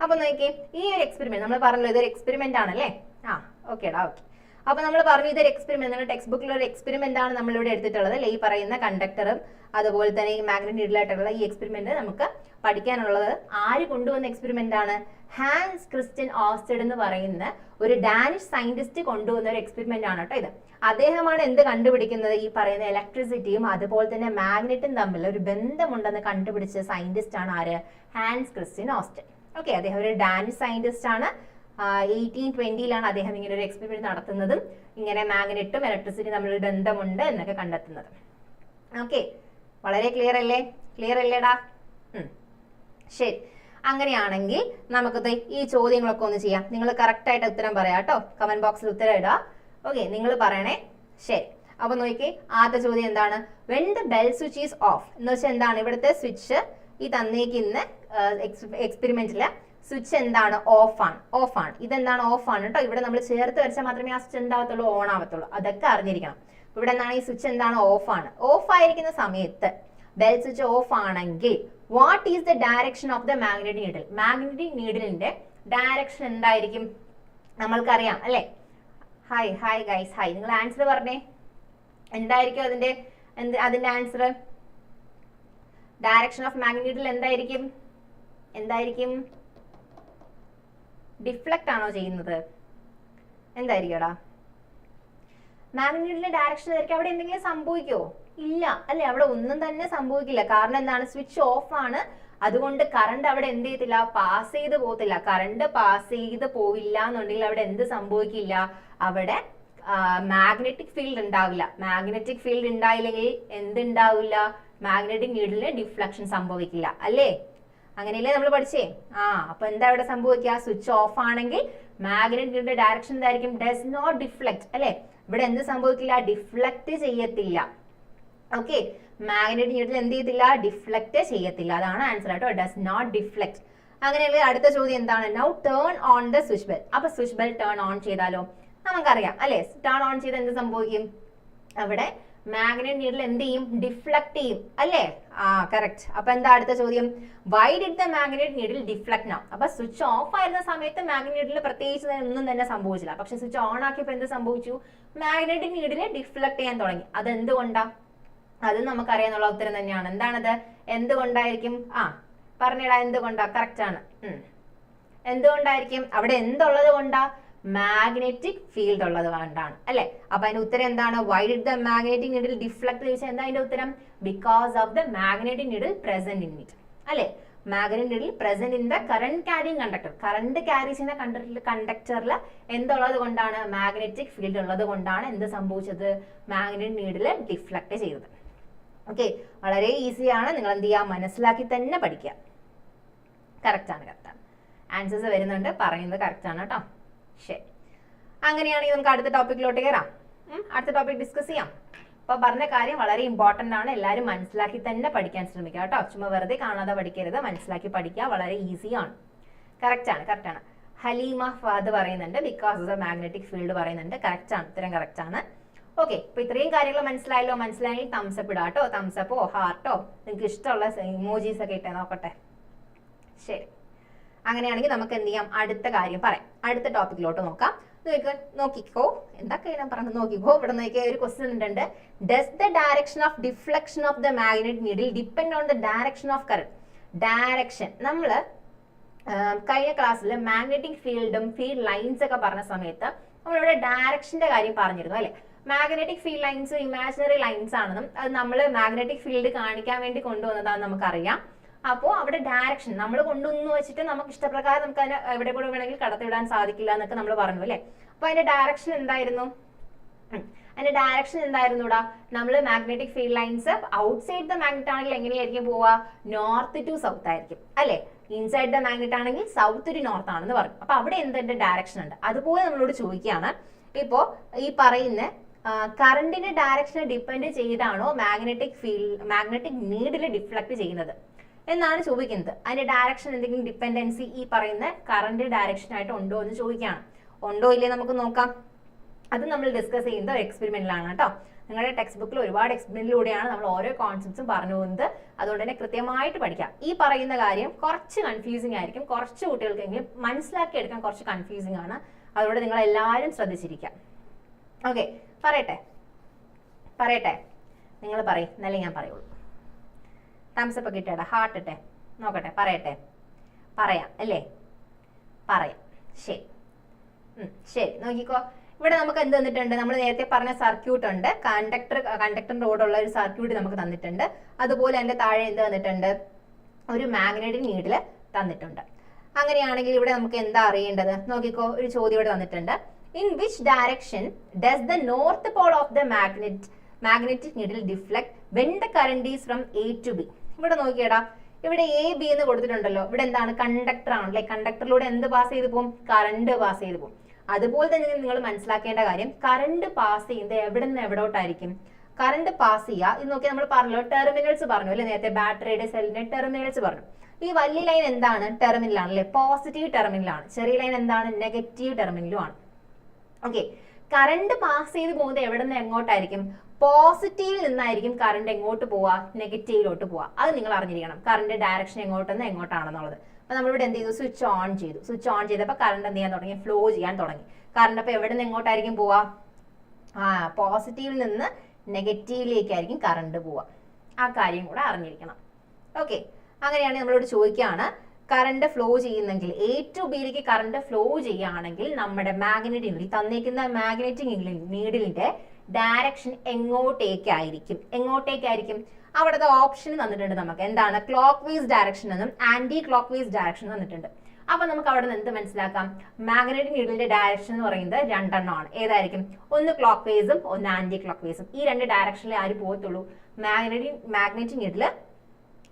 A: അപ്പൊ നോക്കിയേ ഈ ഒരു എക്സ്പെരിമെന്റ് നമ്മൾ പറഞ്ഞല്ലോ ഇതൊരു എക്സ്പെരിമെന്റ് ആണല്ലേ? ആ ഓക്കേടാ ഓക്കെ അപ്പൊ നമ്മൾ പറഞ്ഞു ഇതൊരു എക്സ്പെരിമെന്റ് നമ്മുടെ ടെക്സ്റ്റ് ബുക്കിൽ ഒരു എക്സ്പെരിമെന്റ് ആണ് നമ്മൾ ഇവിടെ എടുത്തിട്ടുള്ളത് അല്ലെ? ഈ പറയുന്ന കണ്ടക്ടറും അതുപോലെ തന്നെ ഈ മാഗ്നറ്റ് നീഡിലായിട്ടുള്ള ഈ എക്സ്പെരിമെന്റ് നമുക്ക് പഠിക്കാനുള്ളത്. ആര് കൊണ്ടുവന്ന എക്സ്പെരിമെന്റ് ആണ്? ഹാൻസ് ക്രിസ്ത്യൻ ഓസ്റ്റഡ് എന്ന് പറയുന്ന ഒരു ഡാനിഷ് സയന്റിസ്റ്റ് കൊണ്ടുവന്ന ഒരു എക്സ്പെരിമെന്റ് ആണ് കേട്ടോ ഇത്. അദ്ദേഹമാണ് എന്ത് കണ്ടുപിടിക്കുന്നത്? ഈ പറയുന്ന ഇലക്ട്രിസിറ്റിയും അതുപോലെ തന്നെ മാഗ്നറ്റും തമ്മിൽ ഒരു ബന്ധമുണ്ടെന്ന് കണ്ടുപിടിച്ച സയന്റിസ്റ്റ് ആണ് ആര്? Hans Christian ousted. ഓക്കെ അദ്ദേഹം ഒരു ഡാനിഷ് സയന്റിസ്റ്റ് ആണ്. എയ്റ്റീൻ ട്വന്റിയിലാണ് അദ്ദേഹം ഇങ്ങനെ ഒരു എക്സ്പെരിമെന്റ് നടത്തുന്നതും ഇങ്ങനെ മാഗ്നറ്റും ഇലക്ട്രിസിറ്റി തമ്മിൽ ബന്ധമുണ്ട് എന്നൊക്കെ കണ്ടെത്തുന്നത്. ഓക്കെ വളരെ ക്ലിയർ അല്ലേ? ക്ലിയർ അല്ലേടാ? ശരി. അങ്ങനെയാണെങ്കിൽ നമുക്ക് ഈ ചോദ്യങ്ങളൊക്കെ ഒന്ന് ചെയ്യാം. നിങ്ങൾ കറക്റ്റ് ആയിട്ട് ഉത്തരം പറയാം കേട്ടോ. കമന്റ് ബോക്സിൽ ഉത്തരം ഇടുക ഓക്കെ നിങ്ങൾ പറയണേ. ശരി. അപ്പൊ നോക്കി ആദ്യത്തെ ചോദ്യം എന്താണ്? When the bell switch is off എന്ന് വെച്ചാൽ എന്താണ്? ഇവിടുത്തെ സ്വിച്ച് ഈ തന്നേക്കുന്ന എക്സ്പെരിമെന്റിൽ സ്വിച്ച് എന്താണ്? ഓഫ് ആണ്. ഓഫ് ആണ്. ഇതെന്താണ് ഓഫ് ആണ് കേട്ടോ ഇവിടെ നമ്മൾ ചേർത്ത് വരച്ചാൽ മാത്രമേ ആ സ്വിച്ച് എന്താവത്തുള്ളൂ? ഓൺ ആവത്തുള്ളൂ. അതൊക്കെ അറിഞ്ഞിരിക്കണം. ഇവിടെ എന്താണ്? ഈ സ്വിച്ച് എന്താണ്? ഓഫ് ആണ്. ഓഫ് ആയിരിക്കുന്ന സമയത്ത് ബെൽ സ്വിച്ച് ഓഫ് ആണെങ്കിൽ what is the direction of the magnetic needle magnetic നീഡിലിന്റെ direction എന്തായിരിക്കും? നമ്മൾക്കറിയാം അല്ലെ? ഹായ് ഹായ് ഗൈസ് ഹായ് നിങ്ങൾ ആൻസർ പറഞ്ഞേ. എന്തായിരിക്കും അതിന്റെ എന്ത് അതിന്റെ ആൻസർ ഡയറക്ഷൻ ഓഫ് മാഗ്നറ്റിൽ എന്തായിരിക്കും? എന്തായിരിക്കും? ഡിഫ്ലക്റ്റ് ആണോ ചെയ്യുന്നത്? എന്തായിരിക്കടാ? മാഗ്നറ്റിന്റെ ഡയറക്ഷൻ ആയിരിക്കും. അവിടെ എന്തെങ്കിലും സംഭവിക്കോ ഇല്ല. അല്ലെ? അവിടെ ഒന്നും തന്നെ സംഭവിക്കില്ല. കാരണം എന്താണ്? സ്വിച്ച് ഓഫ് ആണ്. അതുകൊണ്ട് കറണ്ട് അവിടെ എന്ത് ചെയ്യത്തില്ല? പാസ് ചെയ്ത് പോകത്തില്ല. കറണ്ട് പാസ് ചെയ്ത് പോവില്ല എന്നുണ്ടെങ്കിൽ അവിടെ എന്ത് സംഭവിക്കില്ല? അവിടെ മാഗ്നറ്റിക് ഫീൽഡ് ഉണ്ടാവില്ല. മാഗ്നറ്റിക് ഫീൽഡ് ഉണ്ടായില്ലെങ്കിൽ എന്തുണ്ടാവില്ല? മാഗ്നറ്റിക് നീഡിലിന് ഡിഫ്ലക്ഷൻ സംഭവിക്കില്ല. അല്ലേ? അങ്ങനെയല്ലേ നമ്മൾ പഠിച്ചേ? ആ അപ്പൊ എന്താ ഇവിടെ സംഭവിക്കുക? സ്വിച്ച് ഓഫ് ആണെങ്കിൽ മാഗ്നറ്റിന്റെ ഡയറക്ഷൻ എന്തായിരിക്കും ഡസ് നോട്ട് ഡിഫ്ലക്ട് അല്ലെ? ഇവിടെ എന്ത് സംഭവിക്കില്ല? ഡിഫ്ലക്ട് ചെയ്യത്തില്ല. ഓക്കെ മാഗ്നറ്റിക് ന്യൂട്ടൺ എന്ത് ചെയ്യത്തില്ല? ഡിഫ്ലക്ട് ചെയ്യത്തില്ല. അതാണ് ആൻസർ ആട്ടോ. ഡസ് നോട്ട് ഡിഫ്ലക്ട് അങ്ങനെയുള്ള അടുത്ത ചോദ്യം എന്താണ്? Now turn on the switch bell അപ്പൊ സ്വിച്ച് ബെൽ ടേൺ ഓൺ ചെയ്താലോ? നമുക്കറിയാം അല്ലെ? ടേൺ ഓൺ ചെയ്ത് എന്ത് സംഭവിക്കും? അവിടെ മാഗ്നറ്റ് നീഡിൽ എന്ത് ചെയ്യും? ഡിഫ്ലക്ട് ചെയ്യും. അല്ലേ? ആ കറക്റ്റ് അപ്പൊ എന്താ അടുത്ത ചോദ്യം? Why did the magnet needle deflect now അപ്പൊ സ്വിച്ച് ഓഫ് ആയിരുന്ന സമയത്ത് മാഗ്നറ്റ് നീഡിൽ പ്രത്യേകിച്ച് ഒന്നും തന്നെ സംഭവിച്ചില്ല. പക്ഷെ സ്വിച്ച് ഓൺ ആക്കിയപ്പോൾ എന്ത് സംഭവിച്ചു? മാഗ്നറ്റിക് നീഡിൽ ഡിഫ്ലക്ട് ചെയ്യാൻ തുടങ്ങി. അത് എന്തുകൊണ്ടാ അത് നമുക്കറിയാന്നുള്ള ഉത്തരം തന്നെയാണ്. എന്താണത്? എന്തുകൊണ്ടായിരിക്കും? ആ പറഞ്ഞിടാ എന്തുകൊണ്ടാ? കറക്റ്റ് ആണ്. എന്തുകൊണ്ടായിരിക്കും? അവിടെ എന്തുള്ളത് കൊണ്ടാ? മാഗ്നറ്റിക് ഫീൽഡ് ഉള്ളത് കൊണ്ടാണ് അല്ലെ? അപ്പൊ അതിന്റെ ഉത്തരം എന്താണ്? Why did the magnetic needle deflect ചോദിച്ചാൽ എന്താ അതിന്റെ ഉത്തരം? Because of the magnetic needle present in it അല്ലെ? Magnetic needle present in the current carrying conductor current carry ചെയ്യുന്ന കണ്ടക്ടറിൽ എന്തുള്ളത് കൊണ്ടാണ്? മാഗ്നറ്റിക് ഫീൽഡ് ഉള്ളത് കൊണ്ടാണ് എന്ത് സംഭവിച്ചത്? മാഗ്നറ്റിക് നീഡിൽ ഡിഫ്ലക്ട് ചെയ്തത്. ഓക്കെ വളരെ ഈസിയാണ് നിങ്ങൾ എന്ത് ചെയ്യുക? മനസ്സിലാക്കി തന്നെ പഠിക്കുക. കറക്റ്റ് ആണ് കറക്റ്റ് ആണ്. ആൻസേഴ്സ് വരുന്നുണ്ട്. പറയുന്നത് കറക്റ്റ് ആണ് കേട്ടോ. ശരി. അങ്ങനെയാണെങ്കിൽ നമുക്ക് അടുത്ത ടോപ്പിക്കിലോട്ട് കയറാം അടുത്ത ടോപ്പിക് ഡിസ്കസ് ചെയ്യാം. അപ്പൊ പറഞ്ഞ കാര്യം വളരെ ഇമ്പോർട്ടന്റ് ആണ്. എല്ലാവരും മനസ്സിലാക്കി തന്നെ പഠിക്കാൻ ശ്രമിക്കുക കേട്ടോ. ചുമ്മാ വെറുതെ കാണാതെ പഠിക്കരുത്. മനസ്സിലാക്കി പഠിക്കുക വളരെ ഈസിയാണ് കറക്റ്റ് ആണ് കറക്റ്റ് ആണ്. ഹലീമ ഫാദ് പറയുന്നുണ്ട്. Because of the magnetic field പറയുന്നുണ്ട്. കറക്റ്റ് ആണ് ഉത്തരം കറക്റ്റ് ആണ്. ഓക്കെ ഇപ്പൊ ഇത്രയും കാര്യങ്ങൾ മനസ്സിലായല്ലോ. മനസ്സിലായെങ്കിൽ തംസപ്പ് ഇടാട്ടോ തംസപ്പോ ഹാർട്ടോ നിങ്ങൾക്ക് ഇഷ്ടമുള്ള ഇമോജീസ് ഒക്കെ ഇട്ടേ നോക്കട്ടെ. ശരി. അങ്ങനെയാണെങ്കിൽ നമുക്ക് എന്ത് ചെയ്യാം? അടുത്ത കാര്യം പറയാം. അടുത്ത ടോപ്പിക്കിലോട്ട് നോക്കാം. നോക്ക് നോക്കിക്കോ. എന്തൊക്കെ ഞാൻ പറഞ്ഞു നോക്കിക്കോ. ഇവിടെ നോക്കിയ ഒരു ക്വസ്റ്റ്യൻ ഉണ്ട് does the direction of deflection of the magnet needle depend on the direction of current direction നമ്മൾ കഴിഞ്ഞ ക്ലാസ്സിൽ മാഗ്നറ്റിക് ഫീൽഡും ഫീൽഡ് ലൈൻസ് ഒക്കെ പറഞ്ഞ സമയത്ത് നമ്മളിവിടെ ഡയറക്ഷന്റെ കാര്യം പറഞ്ഞിരുന്നു അല്ലേ? Magnetic field lines imaginary lines ആണെന്നും അത് നമ്മൾ മാഗ്നറ്റിക് ഫീൽഡ് കാണിക്കാൻ വേണ്ടി കൊണ്ടുവന്നതാണെന്ന് നമുക്കറിയാം. അപ്പോൾ അവിടെ ഡയറക്ഷൻ നമ്മൾ കൊണ്ടുവന്നു വെച്ചിട്ട് നമുക്ക് ഇഷ്ടപ്രകാരം നമുക്ക് അതിനെ എവിടെ കൂടെ വേണമെങ്കിൽ കടത്തിവിടാൻ സാധിക്കില്ല എന്നൊക്കെ നമ്മൾ പറഞ്ഞു അല്ലേ? അപ്പൊ അതിന്റെ ഡയറക്ഷൻ എന്തായിരുന്നു? അതിന്റെ ഡയറക്ഷൻ എന്തായിരുന്നു ഇവിടെ നമ്മൾ magnetic field lines outside the magnet ആണെങ്കിൽ എങ്ങനെയായിരിക്കും പോവുക? നോർത്ത് ടു സൗത്ത് ആയിരിക്കും അല്ലെ? ഇൻസൈഡ് ദ മാഗ്നറ്റ് ആണെങ്കിൽ സൗത്ത് ടു നോർത്ത് ആണെന്ന് പറഞ്ഞു. അപ്പൊ അവിടെ എന്തിന്റെ ഡയറക്ഷൻ ഉണ്ട്? അതുപോലെ നമ്മളോട് ചോദിക്കുകയാണ്. ഇപ്പോ ഈ പറയുന്ന കറണ്ടിന്റെ ഡയറക്ഷനെ depend ചെയ്താണോ magnetic field magnetic needle deflect ചെയ്യുന്നത്? എന്നാണ് ചോദിക്കുന്നത്. അതിന്റെ ഡയറക്ഷൻ എന്തെങ്കിലും ഡിപ്പെൻഡൻസി ഈ പറയുന്ന കറണ്ട് ഡയറക്ഷൻ ആയിട്ട് ഉണ്ടോ എന്ന് ചോദിക്കുകയാണ്. ഉണ്ടോ ഇല്ലേ നമുക്ക് നോക്കാം. അത് നമ്മൾ ഡിസ്കസ് ചെയ്യുന്നത് എക്സ്പെരിമെന്റിലാണ് കേട്ടോ. നിങ്ങളുടെ ടെക്സ്റ്റ് ബുക്കിൽ ഒരുപാട് എക്സ്പെരിമെന്റിലൂടെയാണ് നമ്മൾ ഓരോ കോൺസെപ്റ്റ്സും പറഞ്ഞു പോകുന്നത്. അതുകൊണ്ട് തന്നെ കൃത്യമായിട്ട് പഠിക്കാം. ഈ പറയുന്ന കാര്യം കുറച്ച് കൺഫ്യൂസിംഗ് ആയിരിക്കും. കുറച്ച് കുട്ടികൾക്കെങ്കിലും മനസ്സിലാക്കി എടുക്കാൻ കുറച്ച് കൺഫ്യൂസിംഗ് ആണ്. അതുകൊണ്ട് നിങ്ങൾ എല്ലാവരും ശ്രദ്ധിച്ചിരിക്കാം. ഓക്കെ പറയട്ടെ. പറയട്ടെ. നിങ്ങൾ പറയും. എന്നല്ലേ ഞാൻ പറയുള്ളൂ. തംസ് അപ്പ് കിട്ടേടാ ഹാർട്ട് ഇട്ടെ. നോക്കട്ടെ. പറയട്ടെ. പറയാം അല്ലേ? പറയാം. ശരി. ശരി. നോക്കിക്കോ. ഇവിടെ നമുക്ക് എന്ത് തന്നിട്ടുണ്ട്? നമ്മൾ നേരത്തെ പറഞ്ഞ സർക്യൂട്ട് ഉണ്ട്. കണ്ടക്ടർ കണ്ടക്ടറിന്റെ റോഡുള്ള ഒരു സർക്യൂട്ട് നമുക്ക് തന്നിട്ടുണ്ട്. അതുപോലെ അതിന്റെ താഴെ എന്ത് തന്നിട്ടുണ്ട്? ഒരു മാഗ്നറ്റിക് നീഡിൽ തന്നിട്ടുണ്ട്. അങ്ങനെയാണെങ്കിൽ ഇവിടെ നമുക്ക് എന്താ അറിയേണ്ടത്? നോക്കിക്കോ. ഒരു ചോദ്യം ഇവിടെ തന്നിട്ടുണ്ട്. In which direction does the north pole of the magnet magnetic needle deflect when the current is from A to B ഇവിടെ നോക്കിയടാ. ഇവിടെ എ ബി എന്ന് കൊടുത്തിട്ടുണ്ടല്ലോ. ഇവിടെ എന്താണ്? കണ്ടക്ടർ ആണല്ലേ കണ്ടക്ടറിലൂടെ എന്ത് പാസ് ചെയ്ത് പോകും കറണ്ട് പാസ് ചെയ്ത് പോകും അതുപോലെ തന്നെ നിങ്ങൾ മനസ്സിലാക്കേണ്ട കാര്യം കറണ്ട് പാസ് ചെയ്യുന്നത് എവിടെ നിന്ന് എവിടോട്ടായിരിക്കും? കറണ്ട് പാസ് ചെയ്യുക. ഇത് നോക്കി നമ്മൾ പറഞ്ഞല്ലോ ടെർമിനൽസ് പറഞ്ഞു. അല്ലെ? നേരത്തെ ബാറ്ററിയുടെ സെല്ലിന്റെ ടെർമിനൽസ് പറഞ്ഞു. ഈ വലിയ ലൈൻ എന്താണ്? ടെർമിനലാണ് അല്ലെ? പോസിറ്റീവ് ടെർമിനലാണ് ചെറിയ ലൈൻ എന്താണ്? നെഗറ്റീവ് ടെർമിനലും ആണ്. ഓക്കെ കറണ്ട് പാസ് ചെയ്ത് പോകുന്നത് എവിടെ നിന്ന് എങ്ങോട്ടായിരിക്കും? പോസിറ്റീവിൽ നിന്നായിരിക്കും കറണ്ട് എങ്ങോട്ട് പോവാ നെഗറ്റീവിലോട്ട് പോവാ അത് നിങ്ങൾ അറിഞ്ഞിരിക്കണം. കറണ്ട് ഡയറക്ഷൻ എങ്ങോട്ടെന്ന് എങ്ങോട്ടാണെന്നുള്ളത്. അപ്പൊ നമ്മളിവിടെ എന്ത് ചെയ്തു? സ്വിച്ച് ഓൺ ചെയ്തു. സ്വിച്ച് ഓൺ ചെയ്തപ്പോൾ കറണ്ട് എന്ത് ചെയ്യാൻ തുടങ്ങി? ഫ്ലോ ചെയ്യാൻ തുടങ്ങി. കറണ്ട് അപ്പൊ എവിടെ നിന്ന് എങ്ങോട്ടായിരിക്കും പോവാ ആ പോസിറ്റീവിൽ നിന്ന് നെഗറ്റീവിലേക്കായിരിക്കും കറണ്ട് പോവുക. ആ കാര്യം കൂടെ അറിഞ്ഞിരിക്കണം. ഓക്കെ അങ്ങനെയാണ് നമ്മളോട് ചോദിക്കുകയാണ് കറണ്ട് ഫ്ലോ ചെയ്യുന്നെങ്കിൽ എ ടു ബിയിലേക്ക് കറണ്ട് ഫ്ലോ ചെയ്യുകയാണെങ്കിൽ നമ്മുടെ മാഗ്നറ്റിക് നീഡിൽ തന്നേക്കുന്ന മാഗ്നറ്റിക് നീഡിലിന്റെ ഡയറക്ഷൻ എങ്ങോട്ടേക്കായിരിക്കും? എങ്ങോട്ടേക്കായിരിക്കും? അവിടുത്തെ ഓപ്ഷൻ തന്നിട്ടുണ്ട് നമുക്ക്. എന്താണ്? ക്ലോക്ക് വൈസ് ഡയറക്ഷൻ എന്നും ആന്റി ക്ലോക്ക് വൈസ് ഡയറക്ഷൻ തന്നിട്ടുണ്ട്. അപ്പൊ നമുക്ക് അവിടെ നിന്ന് എന്ത് മനസ്സിലാക്കാം? മാഗ്നറ്റിക് നീഡിലിന്റെ ഡയറക്ഷൻ എന്ന് പറയുന്നത് രണ്ടെണ്ണമാണ് ഏതായിരിക്കും? ഒന്ന് ക്ലോക്ക് വൈസും ഒന്ന് ആന്റി ക്ലോക്ക് വൈസും ഈ രണ്ട് ഡയറക്ഷനിൽ ആര് പോകത്തുള്ളൂ? മാഗ്നറ്റിക് മാഗ്നറ്റിക് നീഡിൽ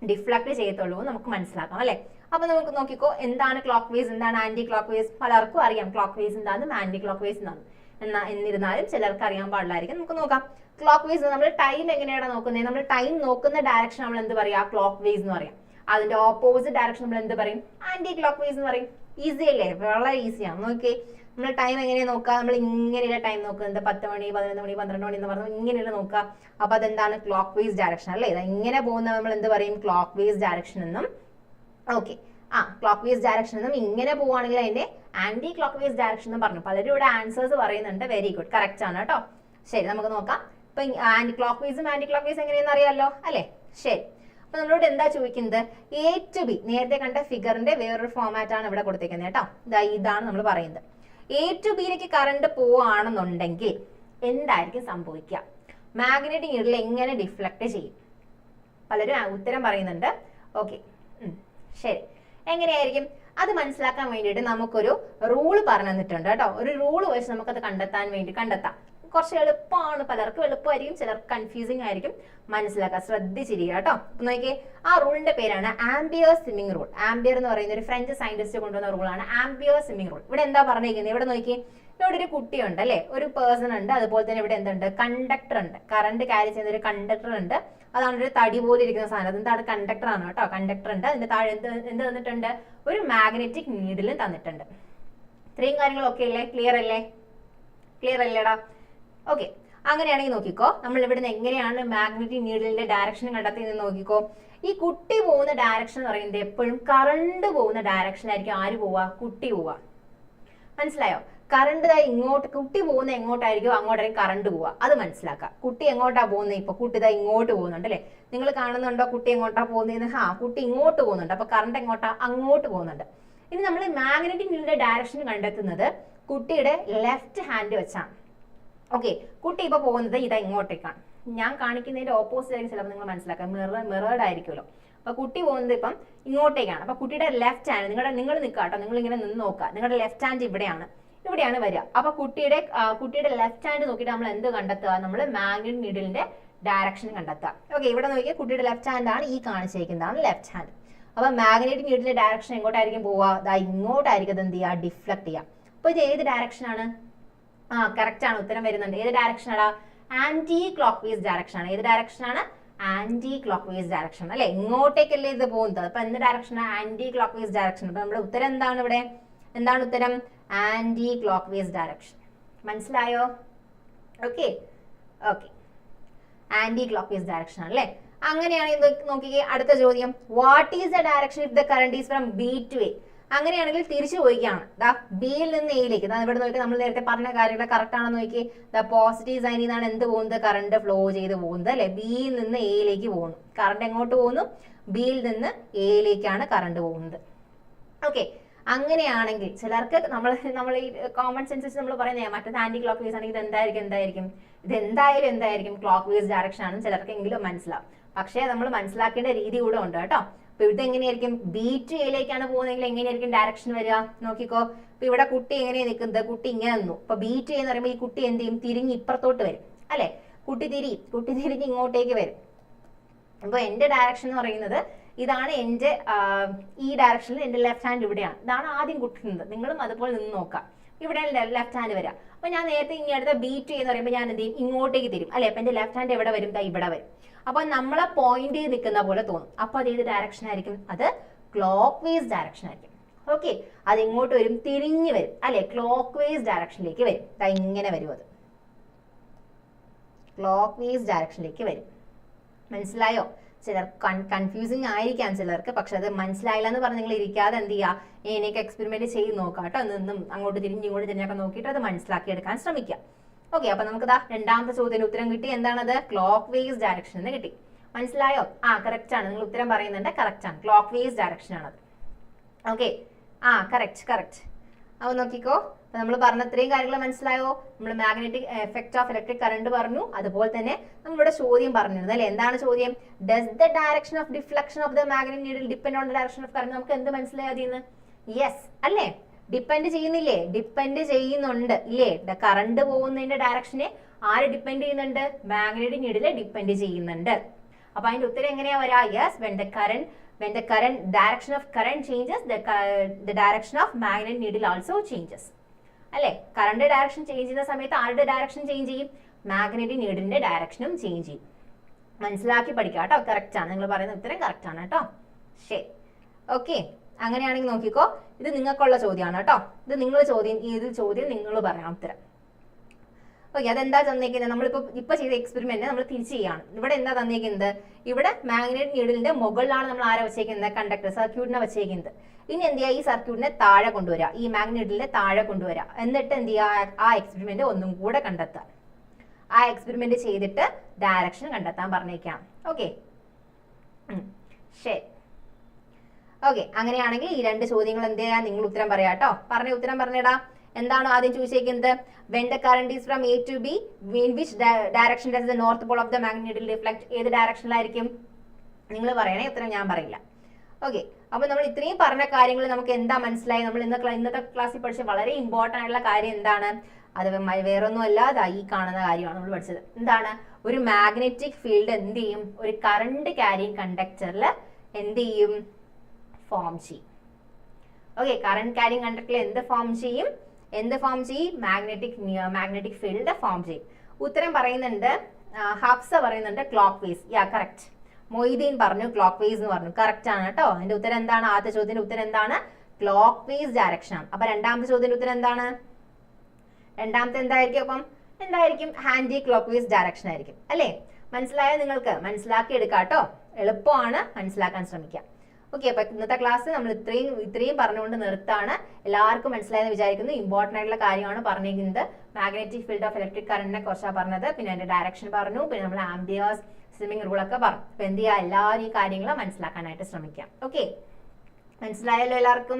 A: ഡിഫ്ലക്ട് ചെയ്യത്തുള്ളൂ നമുക്ക് മനസ്സിലാക്കാം അല്ലെ? അപ്പൊ നമുക്ക് നോക്കിക്കോ എന്താണ് ക്ലോക്ക് വൈസ് എന്താണ് ആന്റി ക്ലോക്ക് വൈസ് പലർക്കും അറിയാം ക്ലോക്ക് വൈസ് എന്താണെന്നും ആന്റി ക്ലോക്ക് വൈസ് എന്താണ് എന്നാ എന്നിരുന്നാലും ചിലർക്ക് അറിയാൻ പാടില്ലായിരിക്കും. നമുക്ക് നോക്കാം. ക്ലോക്ക് വേസ് നമ്മൾ ടൈം എങ്ങനെയാണ് നോക്കുന്നത് നമ്മൾ ടൈം നോക്കുന്ന ഡയറക്ഷൻ നമ്മൾ എന്ത് പറയാ? ക്ലോക്ക് വേസ് എന്ന് പറയാം. അതിന്റെ ഓപ്പോസിറ്റ് ഡയറക്ഷൻ നമ്മൾ എന്ത് പറയും? ആന്റി ക്ലോക്ക് വേസ് എന്ന് പറയും. ഈസി അല്ലേ? വളരെ ഈസിയാണ് നോക്കിയേ. നമ്മൾ ടൈം എങ്ങനെയാണ് നോക്കുക നമ്മൾ ഇങ്ങനെയുള്ള ടൈം നോക്കുന്നത് പത്ത് മണി പതിനൊന്ന് മണി പന്ത്രണ്ട് മണി എന്ന് പറഞ്ഞു ഇങ്ങനെയുള്ള നോക്കുക അപ്പൊ അതെന്താണ്? ക്ലോക്ക് വേസ് ഡയറക്ഷൻ അല്ലേ? ഇങ്ങനെ പോകുന്ന നമ്മൾ എന്ത് പറയും? ക്ലോക്ക് വേസ് ഡയറക്ഷൻ എന്നും. ഓക്കെ ആ ക്ലോക്ക് വേസ് ഡയറക്ഷൻ എന്നും ഇങ്ങനെ പോവുകയാണെങ്കിൽ അതിന്റെ ആന്റി ക്ലോക്ക് വേസ് ഡയറക്ഷൻ എന്ന് പറഞ്ഞു. പലരും ഇവിടെ ആൻസേഴ്സ് പറയുന്നുണ്ട്. വെരി ഗുഡ് കറക്റ്റ് ആണ് കേട്ടോ. ശരി നമുക്ക് നോക്കാം. ഇപ്പൊ ആന്റി ക്ലോക്ക് വേസും ആന്റി ക്ലോക്ക് വേസ് എങ്ങനെയാണെന്ന് അറിയാമല്ലോ അല്ലേ? ശരി. അപ്പൊ നമ്മളോട് എന്താ ചോദിക്കുന്നത്? എ ടു ബി നേരത്തെ കണ്ട ഫിഗറിന്റെ വേറൊരു ഫോമാറ്റ് ആണ് ഇവിടെ കൊടുത്തേക്കുന്നത് കേട്ടോ. ഇതാ ഇതാണ് നമ്മൾ പറയുന്നത്. എ ടു ബിയിലേക്ക് കറണ്ട് പോവാണെന്നുണ്ടെങ്കിൽ എന്തായിരിക്കും സംഭവിക്കുക? മാഗ്നറ്റിക് നീഡിൽ എങ്ങനെ ഡിഫ്ലക്ട് ചെയ്യും? പലരും ഉത്തരം പറയുന്നുണ്ട്. ഓക്കെ ശരി. എങ്ങനെയായിരിക്കും? അത് മനസ്സിലാക്കാൻ വേണ്ടിയിട്ട് നമുക്കൊരു റൂൾ പറഞ്ഞു തന്നിട്ടുണ്ട് കേട്ടോ. ഒരു റൂൾ വെച്ച് നമുക്കത് കണ്ടെത്താൻ വേണ്ടി കണ്ടെത്താം. കുറച്ച് എളുപ്പമാണ്. പലർക്കും എളുപ്പമായിരിക്കും. ചിലർക്ക് കൺഫ്യൂസിങ് ആയിരിക്കും. മനസ്സിലാക്കുക ശ്രദ്ധിച്ചിരിക്കുക കേട്ടോ. നോക്കിയേ ആ റൂളിന്റെ പേരാണ് ആംബിയർ സ്വിമ്മിംഗ് റൂൾ ആംബിയർ എന്ന് പറയുന്ന ഒരു ഫ്രഞ്ച് സയന്റിസ്റ്റ് കൊണ്ടുവന്ന റൂളാണ് ആംബിയർ സ്വിമ്മിംഗ് റൂൾ ഇവിടെ എന്താ പറഞ്ഞിരിക്കുന്നത്? ഇവിടെ നോക്കി ഇവിടെ ഒരു കുട്ടിയുണ്ട് അല്ലെ? ഒരു പേഴ്സൺ ഉണ്ട്. അതുപോലെ തന്നെ ഇവിടെ എന്തുണ്ട്? കണ്ടക്ടർ ഉണ്ട്. കറണ്ട് ക്യാരി ചെയ്യുന്ന ഒരു കണ്ടക്ടർ ഉണ്ട്. അതാണ് ഒരു തടി പോലെ ഇരിക്കുന്ന സാധനം. അതെന്താണ് കണ്ടക്ടർ ആണ് കേട്ടോ. കണ്ടക്ടർ ഉണ്ട്. അതിന്റെ താഴെ എന്ത് എന്ത് തന്നിട്ടുണ്ട്? ഒരു മാഗ്നറ്റിക് നീഡിലും തന്നിട്ടുണ്ട്. ഇത്രയും കാര്യങ്ങളൊക്കെ അല്ലേ? ക്ലിയർ അല്ലേ? ക്ലിയർ അല്ലേടാ? ഓക്കെ അങ്ങനെയാണെങ്കിൽ നോക്കിക്കോ. നമ്മൾ ഇവിടുന്ന് എങ്ങനെയാണ് മാഗ്നറ്റിക് നീഡിലിന്റെ ഡയറക്ഷൻ കണ്ടെത്തിയെന്ന് നോക്കിക്കോ. ഈ കുട്ടി പോകുന്ന ഡയറക്ഷൻ എന്ന് പറയുന്നത് എപ്പോഴും കറണ്ട് പോകുന്ന ഡയറക്ഷൻ ആയിരിക്കും. ആര് പോവാ കുട്ടി പോവാ മനസ്സിലായോ? കറണ്ട് ഇങ്ങോട്ട് കുട്ടി പോകുന്ന എങ്ങോട്ടായിരിക്കും അങ്ങോട്ടായിരിക്കും കറണ്ട് പോവുക. അത് മനസ്സിലാക്കുക. കുട്ടി എങ്ങോട്ടാ പോകുന്നത് ഇപ്പൊ കുട്ടി ദാ ഇങ്ങോട്ട് പോകുന്നുണ്ട് അല്ലെ? നിങ്ങൾ കാണുന്നുണ്ടോ കുട്ടി എങ്ങോട്ടാ പോകുന്നതെന്ന് ഹാ കുട്ടി ഇങ്ങോട്ട് പോകുന്നുണ്ട്. അപ്പൊ കറണ്ട് എങ്ങോട്ടാ? അങ്ങോട്ട് പോകുന്നുണ്ട്. ഇനി നമ്മൾ മാഗ്നറ്റിക് ഫീൽഡിന്റെ ഡയറക്ഷൻ കണ്ടെത്തുന്നത് കുട്ടിയുടെ ലെഫ്റ്റ് ഹാൻഡ് വെച്ചാണ്. ഓക്കെ കുട്ടി ഇപ്പൊ പോകുന്നത് ഇതാ ഇങ്ങോട്ടേക്കാണ്. ഞാൻ കാണിക്കുന്നതിന്റെ ഓപ്പോസിറ്റ് ആയിരിക്കും ചിലപ്പോൾ നിങ്ങൾ മനസ്സിലാക്കാം മിറർ മിറേഡ് ആയിരിക്കുമല്ലോ. അപ്പൊ കുട്ടി പോകുന്നത് ഇപ്പം ഇങ്ങോട്ടേക്കാണ്. അപ്പൊ കുട്ടിയുടെ ലെഫ്റ്റ് ഹാൻഡ് നിങ്ങളുടെ നിങ്ങൾ നിൽക്കുക കേട്ടോ നിങ്ങൾ ഇങ്ങനെ നിന്ന് നോക്കുക നിങ്ങളുടെ ലെഫ്റ്റ് ഹാൻഡ് ഇവിടെയാണ്. ഇവിടെയാണ് വരിക. അപ്പൊ കുട്ടിയുടെ കുട്ടിയുടെ ലെഫ്റ്റ് ഹാൻഡ് നോക്കിയിട്ട് നമ്മൾ എന്ത് കണ്ടെത്തുക? നമ്മൾ മാഗ്നറ്റ് നീഡിലിന്റെ ഡയറക്ഷൻ കണ്ടെത്തുക. ഓക്കെ ഇവിടെ നോക്കിയാൽ കുട്ടിയുടെ ലെഫ്റ്റ് ഹാൻഡ് ആണ്. ഈ കാണിച്ചിരിക്കുന്നതാണ് ലെഫ്റ്റ് ഹാൻഡ് അപ്പൊ മാഗ്നറ്റിക് നീഡിലിന്റെ ഡയറക്ഷൻ എങ്ങോട്ടായിരിക്കും പോവുക? ദാ ഇങ്ങോട്ടായിരിക്കും. എന്ത് ചെയ്യുക? ഡിഫ്ലക്ട് ചെയ്യുക. അപ്പൊ ഇത് ഏത് ഡയറക്ഷൻ ആണ്? ആ കറക്റ്റ് ആണ്. ഉത്തരം വരുന്നുണ്ട്. ഏത് ഡയറക്ഷൻ ആണ് ആന്റി ക്ലോക്ക് വൈസ് ഡയറക്ഷൻ ആണ്. ഏത് ഡയറക്ഷൻ ആണ്? ആന്റി ക്ലോക്ക് വൈസ് ഡയറക്ഷൻ അല്ലെ? ഇങ്ങോട്ടേക്കല്ലേ ഇത് പോകുന്നത്? അപ്പൊ എന്ത് direction anti clock vice direction അപ്പൊ നമ്മുടെ ഉത്തരം എന്താണ് ഇവിടെ? എന്താണ് ഉത്തരം? ആന്റി ക്ലോക്ക് വൈസ് ഡയറക്ഷൻ മനസ്സിലായോ? Okay okay anti clock vice direction അല്ലേ? അങ്ങനെയാണ് ഇത് അടുത്ത ചോദ്യം. What is the direction if the current is from B to A അങ്ങനെയാണെങ്കിൽ തിരിച്ചു പോയിക്കാണ് ദാ ബിയിൽ നിന്ന് എയിലേക്ക് ദാ ഇവിടെ നോക്കി നമ്മൾ നേരത്തെ പറഞ്ഞ കാര്യങ്ങൾ കറക്റ്റ് ആണെന്ന് നോക്കി ദാ പോസിറ്റീവ് സൈനിൽ നിന്നാണ് എന്ത് പോകുന്നത്? കറണ്ട് ഫ്ലോ ചെയ്ത് പോകുന്നത് അല്ലെ? ബിയിൽ നിന്ന് എയിലേക്ക് പോകുന്നു. കറണ്ട് എങ്ങോട്ട് പോകുന്നു? ബിയിൽ നിന്ന് എയിലേക്കാണ് കറണ്ട് പോകുന്നത്. ഓക്കെ അങ്ങനെയാണെങ്കിൽ ചിലർക്ക് നമ്മൾ നമ്മൾ ഈ കോമൺ സെൻസസ് നമ്മൾ പറയുന്നത് മറ്റേത് ആന്റി ക്ലോക്ക് വേസ് ആണെങ്കിൽ ഇത് എന്തായിരിക്കും എന്തായിരിക്കും? ഇത് എന്തായാലും എന്തായിരിക്കും? ക്ലോക്ക് വേസ് ഡയറക്ഷൻ ആണെന്ന് ചിലർക്കെങ്കിലും മനസ്സിലാവും. പക്ഷേ നമ്മൾ മനസ്സിലാക്കേണ്ട രീതി കൂടെ ഉണ്ട് കേട്ടോ. അപ്പൊ ഇത് എങ്ങനെയായിരിക്കും? ബി ടു എയിലേക്കാണ് പോകുന്നതെങ്കിൽ എങ്ങനെയായിരിക്കും ഡയറക്ഷൻ വരിക? നോക്കിക്കോ. ഇപ്പൊ ഇവിടെ കുട്ടി എങ്ങനെയാണ് നിൽക്കുന്നത്? കുട്ടി ഇങ്ങനെ നിന്നു. അപ്പൊ ബി ടു എന്ന് പറയുമ്പോൾ ഈ കുട്ടി എന്ത് ചെയ്യും? തിരിഞ്ഞ് ഇപ്പുറത്തോട്ട് വരും. അല്ലെ? കുട്ടി തിരി കുട്ടി തിരിഞ്ഞ് ഇങ്ങോട്ടേക്ക് വരും. അപ്പൊ എന്റെ ഡയറക്ഷൻ എന്ന് പറയുന്നത് ഇതാണ് എന്റെ ഈ ഡയറക്ഷനിൽ എന്റെ ലെഫ്റ്റ് ഹാൻഡ് ഇവിടെയാണ്. ഇതാണ് ആദ്യം കുട്ടുന്നത് നിങ്ങളും അതുപോലെ നിന്ന് നോക്കാം ഇവിടെ ലെഫ്റ്റ് ഹാൻഡ് വരാം അപ്പൊ ഞാൻ നേരത്തെ ഇനി അടുത്ത ബീറ്റ് എന്ന് പറയുമ്പോൾ ഞാൻ എന്ത് ചെയ്യും? ഇങ്ങോട്ടേക്ക് തരും അല്ലെ? അപ്പൊ എന്റെ ലെഫ്റ്റ് ഹാൻഡ് എവിടെ വരും? ഇവിടെ വരും. അപ്പോൾ നമ്മളെ പോയിന്റ് ചെയ്ത് നിൽക്കുന്ന പോലെ തോന്നും. അപ്പോൾ അത് ഏത് ഡയറക്ഷൻ ആയിരിക്കും? അത് ക്ലോക്ക് വേസ് ഡയറക്ഷൻ ആയിരിക്കും. ഓക്കെ അത് ഇങ്ങോട്ട് വരും തിരിഞ്ഞു വരും. അല്ലെ? ക്ലോക്ക് വേസ് ഡയറക്ഷനിലേക്ക് വരും. ദാ ഇങ്ങനെ വരും അത്. ക്ലോക്ക് വേസ് ഡയറക്ഷനിലേക്ക് വരും. മനസ്സിലായോ? ചിലർ കൺഫ്യൂസിങ് ആയിരിക്കാം ചിലർക്ക് പക്ഷെ അത് മനസ്സിലായില്ല എന്ന് പറഞ്ഞ് നിങ്ങൾ ഇരിക്കാതെ എന്ത് ചെയ്യുക എനിക്ക് എക്സ്പെരിമെന്റ് ചെയ്ത് നോക്കാം കേട്ടോ നിന്നും അങ്ങോട്ട് തിരിഞ്ഞ് ഇങ്ങോട്ട് തിരിഞ്ഞൊക്കെ നോക്കിയിട്ട് അത് മനസ്സിലാക്കി എടുക്കാൻ ശ്രമിക്കാം. ഓക്കെ അപ്പൊ നമുക്ക് ദാ രണ്ടാമത്തെ ചോദ്യത്തിന് ഉത്തരം കിട്ടി. എന്താണത്? ക്ലോക്ക് വേസ് ഡയറക്ഷൻ എന്ന് കിട്ടി. മനസ്സിലായോ? ആ കറക്റ്റ് ആണ്. നിങ്ങൾ ഉത്തരം പറയുന്നുണ്ട്. കറക്റ്റ് ആണ്. ക്ലോക്ക് വേസ് ഡയറക്ഷൻ ആണത്. ഓക്കെ ആ കറക്റ്റ് കറക്റ്റ് അപ്പോൾ നോക്കിക്കോ. അപ്പൊ നമ്മൾ പറഞ്ഞ ഇത്രയും കാര്യങ്ങൾ മനസ്സിലായോ? നമ്മൾ magnetic effect of electric current പറഞ്ഞു. അതുപോലെ തന്നെ നമ്മളിവിടെ ചോദ്യം പറഞ്ഞിരുന്നു അല്ലെ? എന്താണ് ചോദ്യം? Does the direction of deflection of the magnetic needle depend on the direction of current നമുക്ക് എന്ത് മനസ്സിലായി അതിന്ന്? യെസ് അല്ലേ? ഡിപ്പെൻഡ് ചെയ്യുന്നില്ലേ? ഡിപ്പെൻഡ് ചെയ്യുന്നുണ്ട്. ഇല്ലേ? കറണ്ട് പോകുന്നതിന്റെ ഡയറക്ഷനെ ആര് ഡിപ്പെൻഡ് ചെയ്യുന്നുണ്ട്? മാഗ്നറ്റിക് നീഡിൽ ഡിപ്പെൻഡ് ചെയ്യുന്നുണ്ട്. അപ്പൊ അതിന്റെ ഉത്തരം എങ്ങനെയാ വരാ? Yes when the current when the current direction of current changes the direction of direction needle magnet changes അല്ലെ? കറണ്ട് ഡയറക്ഷൻ ചേഞ്ച് ചെയ്യുന്ന സമയത്ത് ആരുടെ ഡയറക്ഷൻ ചേഞ്ച് ചെയ്യും? മാഗ്നറ്റിക് നീഡിലിന്റെ ഡയറക്ഷനും ചേഞ്ച് ചെയ്യും. മനസ്സിലാക്കി പഠിക്കാം കേട്ടോ കറക്റ്റ് ആണ്. നിങ്ങൾ പറയുന്ന ഉത്തരം കറക്റ്റ് ആണ് കേട്ടോ. ശരി. ഓക്കെ അങ്ങനെയാണെങ്കിൽ നോക്കിക്കോ ഇത് നിങ്ങൾക്കുള്ള ചോദ്യമാണ് കേട്ടോ. ഇത് നിങ്ങൾ ചോദ്യം ഇത് ചോദ്യം നിങ്ങൾ പറയാം ഉത്തരം. ഓക്കെ അതെന്താ തന്നേക്കുന്നത് നമ്മളിപ്പോ ഇപ്പൊ ചെയ്ത എക്സ്പെരിമെന്റ് നമ്മൾ തിരിച്ചു ചെയ്യാണ്. ഇവിടെ എന്താ തന്നേക്കുന്നത് ഇവിടെ മാഗ്നറ്റ് നീഡിലിന്റെ മുകളിലാണ് നമ്മൾ ആരെ വെച്ചേക്കുന്നത്? കണ്ടക്ടർ സർക്യൂട്ടിനെ വെച്ചേക്കുന്നത്. ഇനി എന്ത് ചെയ്യുക? ഈ സർക്യൂട്ടിനെ താഴെ കൊണ്ടുവരിക. ഈ മാഗ്നറ്റിന്റെ താഴെ കൊണ്ടുവരിക. എന്നിട്ട് എന്ത് ചെയ്യുക? ആ എക്സ്പെരിമെന്റ് ഒന്നും കൂടെ കണ്ടെത്തുക. ആ എക്സ്പെരിമെന്റ് ചെയ്തിട്ട് ഡയറക്ഷൻ കണ്ടെത്താൻ പറഞ്ഞേക്കാം ഓക്കെ ശരി. ഓക്കെ അങ്ങനെയാണെങ്കിൽ ഈ രണ്ട് ചോദ്യങ്ങൾ എന്ത് ചെയ്യാൻ നിങ്ങൾ ഉത്തരം പറയാം കേട്ടോ. പറഞ്ഞ ഉത്തരം പറഞ്ഞിടാം. എന്താണ് ആദ്യം ചോദിച്ചേക്കുന്നത്? When the current is from A to B in which direction does the north pole of the മാഗ്നറ്റിൽ reflect ഏത് ഡയറക്ഷനിലായിരിക്കും നിങ്ങൾ പറയണേ ഉത്തരം ഞാൻ പറയില്ല. ഓക്കെ അപ്പൊ നമ്മൾ ഇത്രയും പറഞ്ഞ കാര്യങ്ങൾ നമുക്ക് എന്താ മനസ്സിലായി? നമ്മൾ ഇന്ന് ഇന്നത്തെ ക്ലാസ്സിൽ പഠിച്ച വളരെ ഇമ്പോർട്ടന്റ് ആയിട്ടുള്ള കാര്യം എന്താണ്? അത് വേറൊന്നും അല്ലാതെ ഈ കാണുന്ന കാര്യമാണ് നമ്മൾ പഠിച്ചത്. എന്താണ്? ഒരു മാഗ്നറ്റിക് ഫീൽഡ് എന്ത് ചെയ്യും? ഒരു കറണ്ട് ക്യാരിങ് കണ്ടക്ടറിൽ എന്ത് ചെയ്യും? ഫോം ചെയ്യും. ഓക്കെ കറണ്ട് കാര്യം കണ്ടക്ടറിൽ എന്ത് ഫോം ചെയ്യും? എന്ത് ഫോം ചെയ്യും? മാഗ്നറ്റിക് മാഗ്നറ്റിക് ഫീൽഡ് ഫോം ചെയ്യും. ഉത്തരം പറയുന്നുണ്ട് ഹബ്സ പറയുന്നുണ്ട് clockwise yeah correct Moideen പറഞ്ഞു ക്ലോക്ക് വേസ് എന്ന് പറഞ്ഞു. കറക്റ്റ് ആണ് കേട്ടോ. അതിന്റെ ഉത്തരം എന്താണ്? ആദ്യത്തെ ചോദ്യത്തിന്റെ ഉത്തരം എന്താണ്? ക്ലോക്ക് വേസ് ഡയറക്ഷൻ ആണ് അപ്പൊ രണ്ടാമത്തെ ചോദ്യത്തിന്റെ ഉത്തരം എന്താണ്? രണ്ടാമത്തെ എന്തായിരിക്കും അപ്പം? എന്തായിരിക്കും? ഹാൻഡി ക്ലോക്ക് വേസ് ഡയറക്ഷൻ ആയിരിക്കും. അല്ലേ? മനസ്സിലായോ നിങ്ങൾക്ക്? മനസ്സിലാക്കി എടുക്കാം കേട്ടോ എളുപ്പമാണ് മനസ്സിലാക്കാൻ ശ്രമിക്കാം ഓക്കെ അപ്പൊ ഇന്നത്തെ ക്ലാസ് നമ്മൾ ഇത്രയും ഇത്രയും പറഞ്ഞുകൊണ്ട് നിർത്താണ്. എല്ലാവർക്കും മനസ്സിലായെന്ന് വിചാരിക്കുന്നു. ഇമ്പോർട്ടന്റ് ആയിട്ടുള്ള കാര്യമാണ് പറഞ്ഞിരിക്കുന്നത്. മാഗ്നറ്റിക് ഫീൽഡ് ഓഫ് ഇലക്ട്രിക് കറണ്ടിനെ കുറിച്ചാണ് പറഞ്ഞത്. പിന്നെ അതിന്റെ ഡയറക്ഷൻ പറഞ്ഞു. പിന്നെ നമ്മൾ ആംബിയേഴ്സ് സ്വിമ്മിംഗ് റൂളൊക്കെ പറഞ്ഞു. അപ്പൊ എന്ത് ചെയ്യുക എല്ലാവരും ഈ കാര്യങ്ങൾ മനസ്സിലാക്കാനായിട്ട് ശ്രമിക്കാം ഓക്കെ മനസ്സിലായല്ലോ എല്ലാവർക്കും?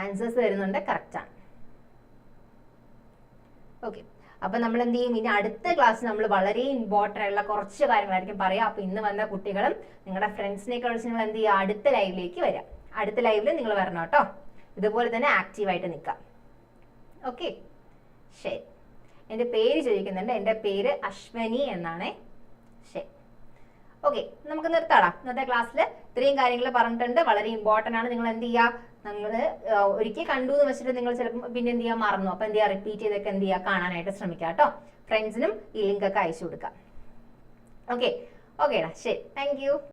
A: ആൻസേഴ്സ് വരുന്നുണ്ട്. കറക്റ്റാണ് ഓക്കെ അപ്പൊ നമ്മൾ എന്ത് ചെയ്യും ഇനി അടുത്ത ക്ലാസ് നമ്മൾ വളരെ ഇമ്പോർട്ടന്റ് ആയിട്ടുള്ള കുറച്ച് കാര്യങ്ങളായിരിക്കും പറയാം. അപ്പൊ ഇന്ന് വന്ന കുട്ടികളും നിങ്ങളുടെ ഫ്രണ്ട്സിനെ കുറിച്ച് നിങ്ങൾ എന്ത് ചെയ്യുക അടുത്ത ലൈവിലേക്ക് വരാം. അടുത്ത ലൈവിൽ നിങ്ങൾ വരണം കേട്ടോ. ഇതുപോലെ തന്നെ ആക്റ്റീവായിട്ട് നിൽക്കാം ഓക്കെ ശരി. എന്റെ പേര് ചോദിക്കുന്നുണ്ട്. എന്റെ പേര് അശ്വനി എന്നാണേ. ശരി. ഓക്കെ നമുക്ക് നിർത്താടാം. ഇന്നത്തെ ക്ലാസ്സിൽ ഇത്രയും കാര്യങ്ങൾ പറഞ്ഞിട്ടുണ്ട്. വളരെ ഇമ്പോർട്ടന്റ് ആണ്. നിങ്ങൾ എന്ത് ചെയ്യുക നിങ്ങൾ ഒരിക്കൽ കണ്ടു എന്ന് വെച്ചിട്ട് നിങ്ങൾ ചിലപ്പോൾ പിന്നെ എന്ത് ചെയ്യാ മറന്നു. അപ്പൊ എന്ത് ചെയ്യാ റിപ്പീറ്റ് ചെയ്തൊക്കെ എന്ത് ചെയ്യാ കാണാനായിട്ട് ശ്രമിക്കുക കേട്ടോ. ഫ്രണ്ട്സിനും ഈ ലിങ്ക് ഒക്കെ അയച്ചു കൊടുക്കാം. ഓക്കെ ഓക്കേടാ ശരി. താങ്ക്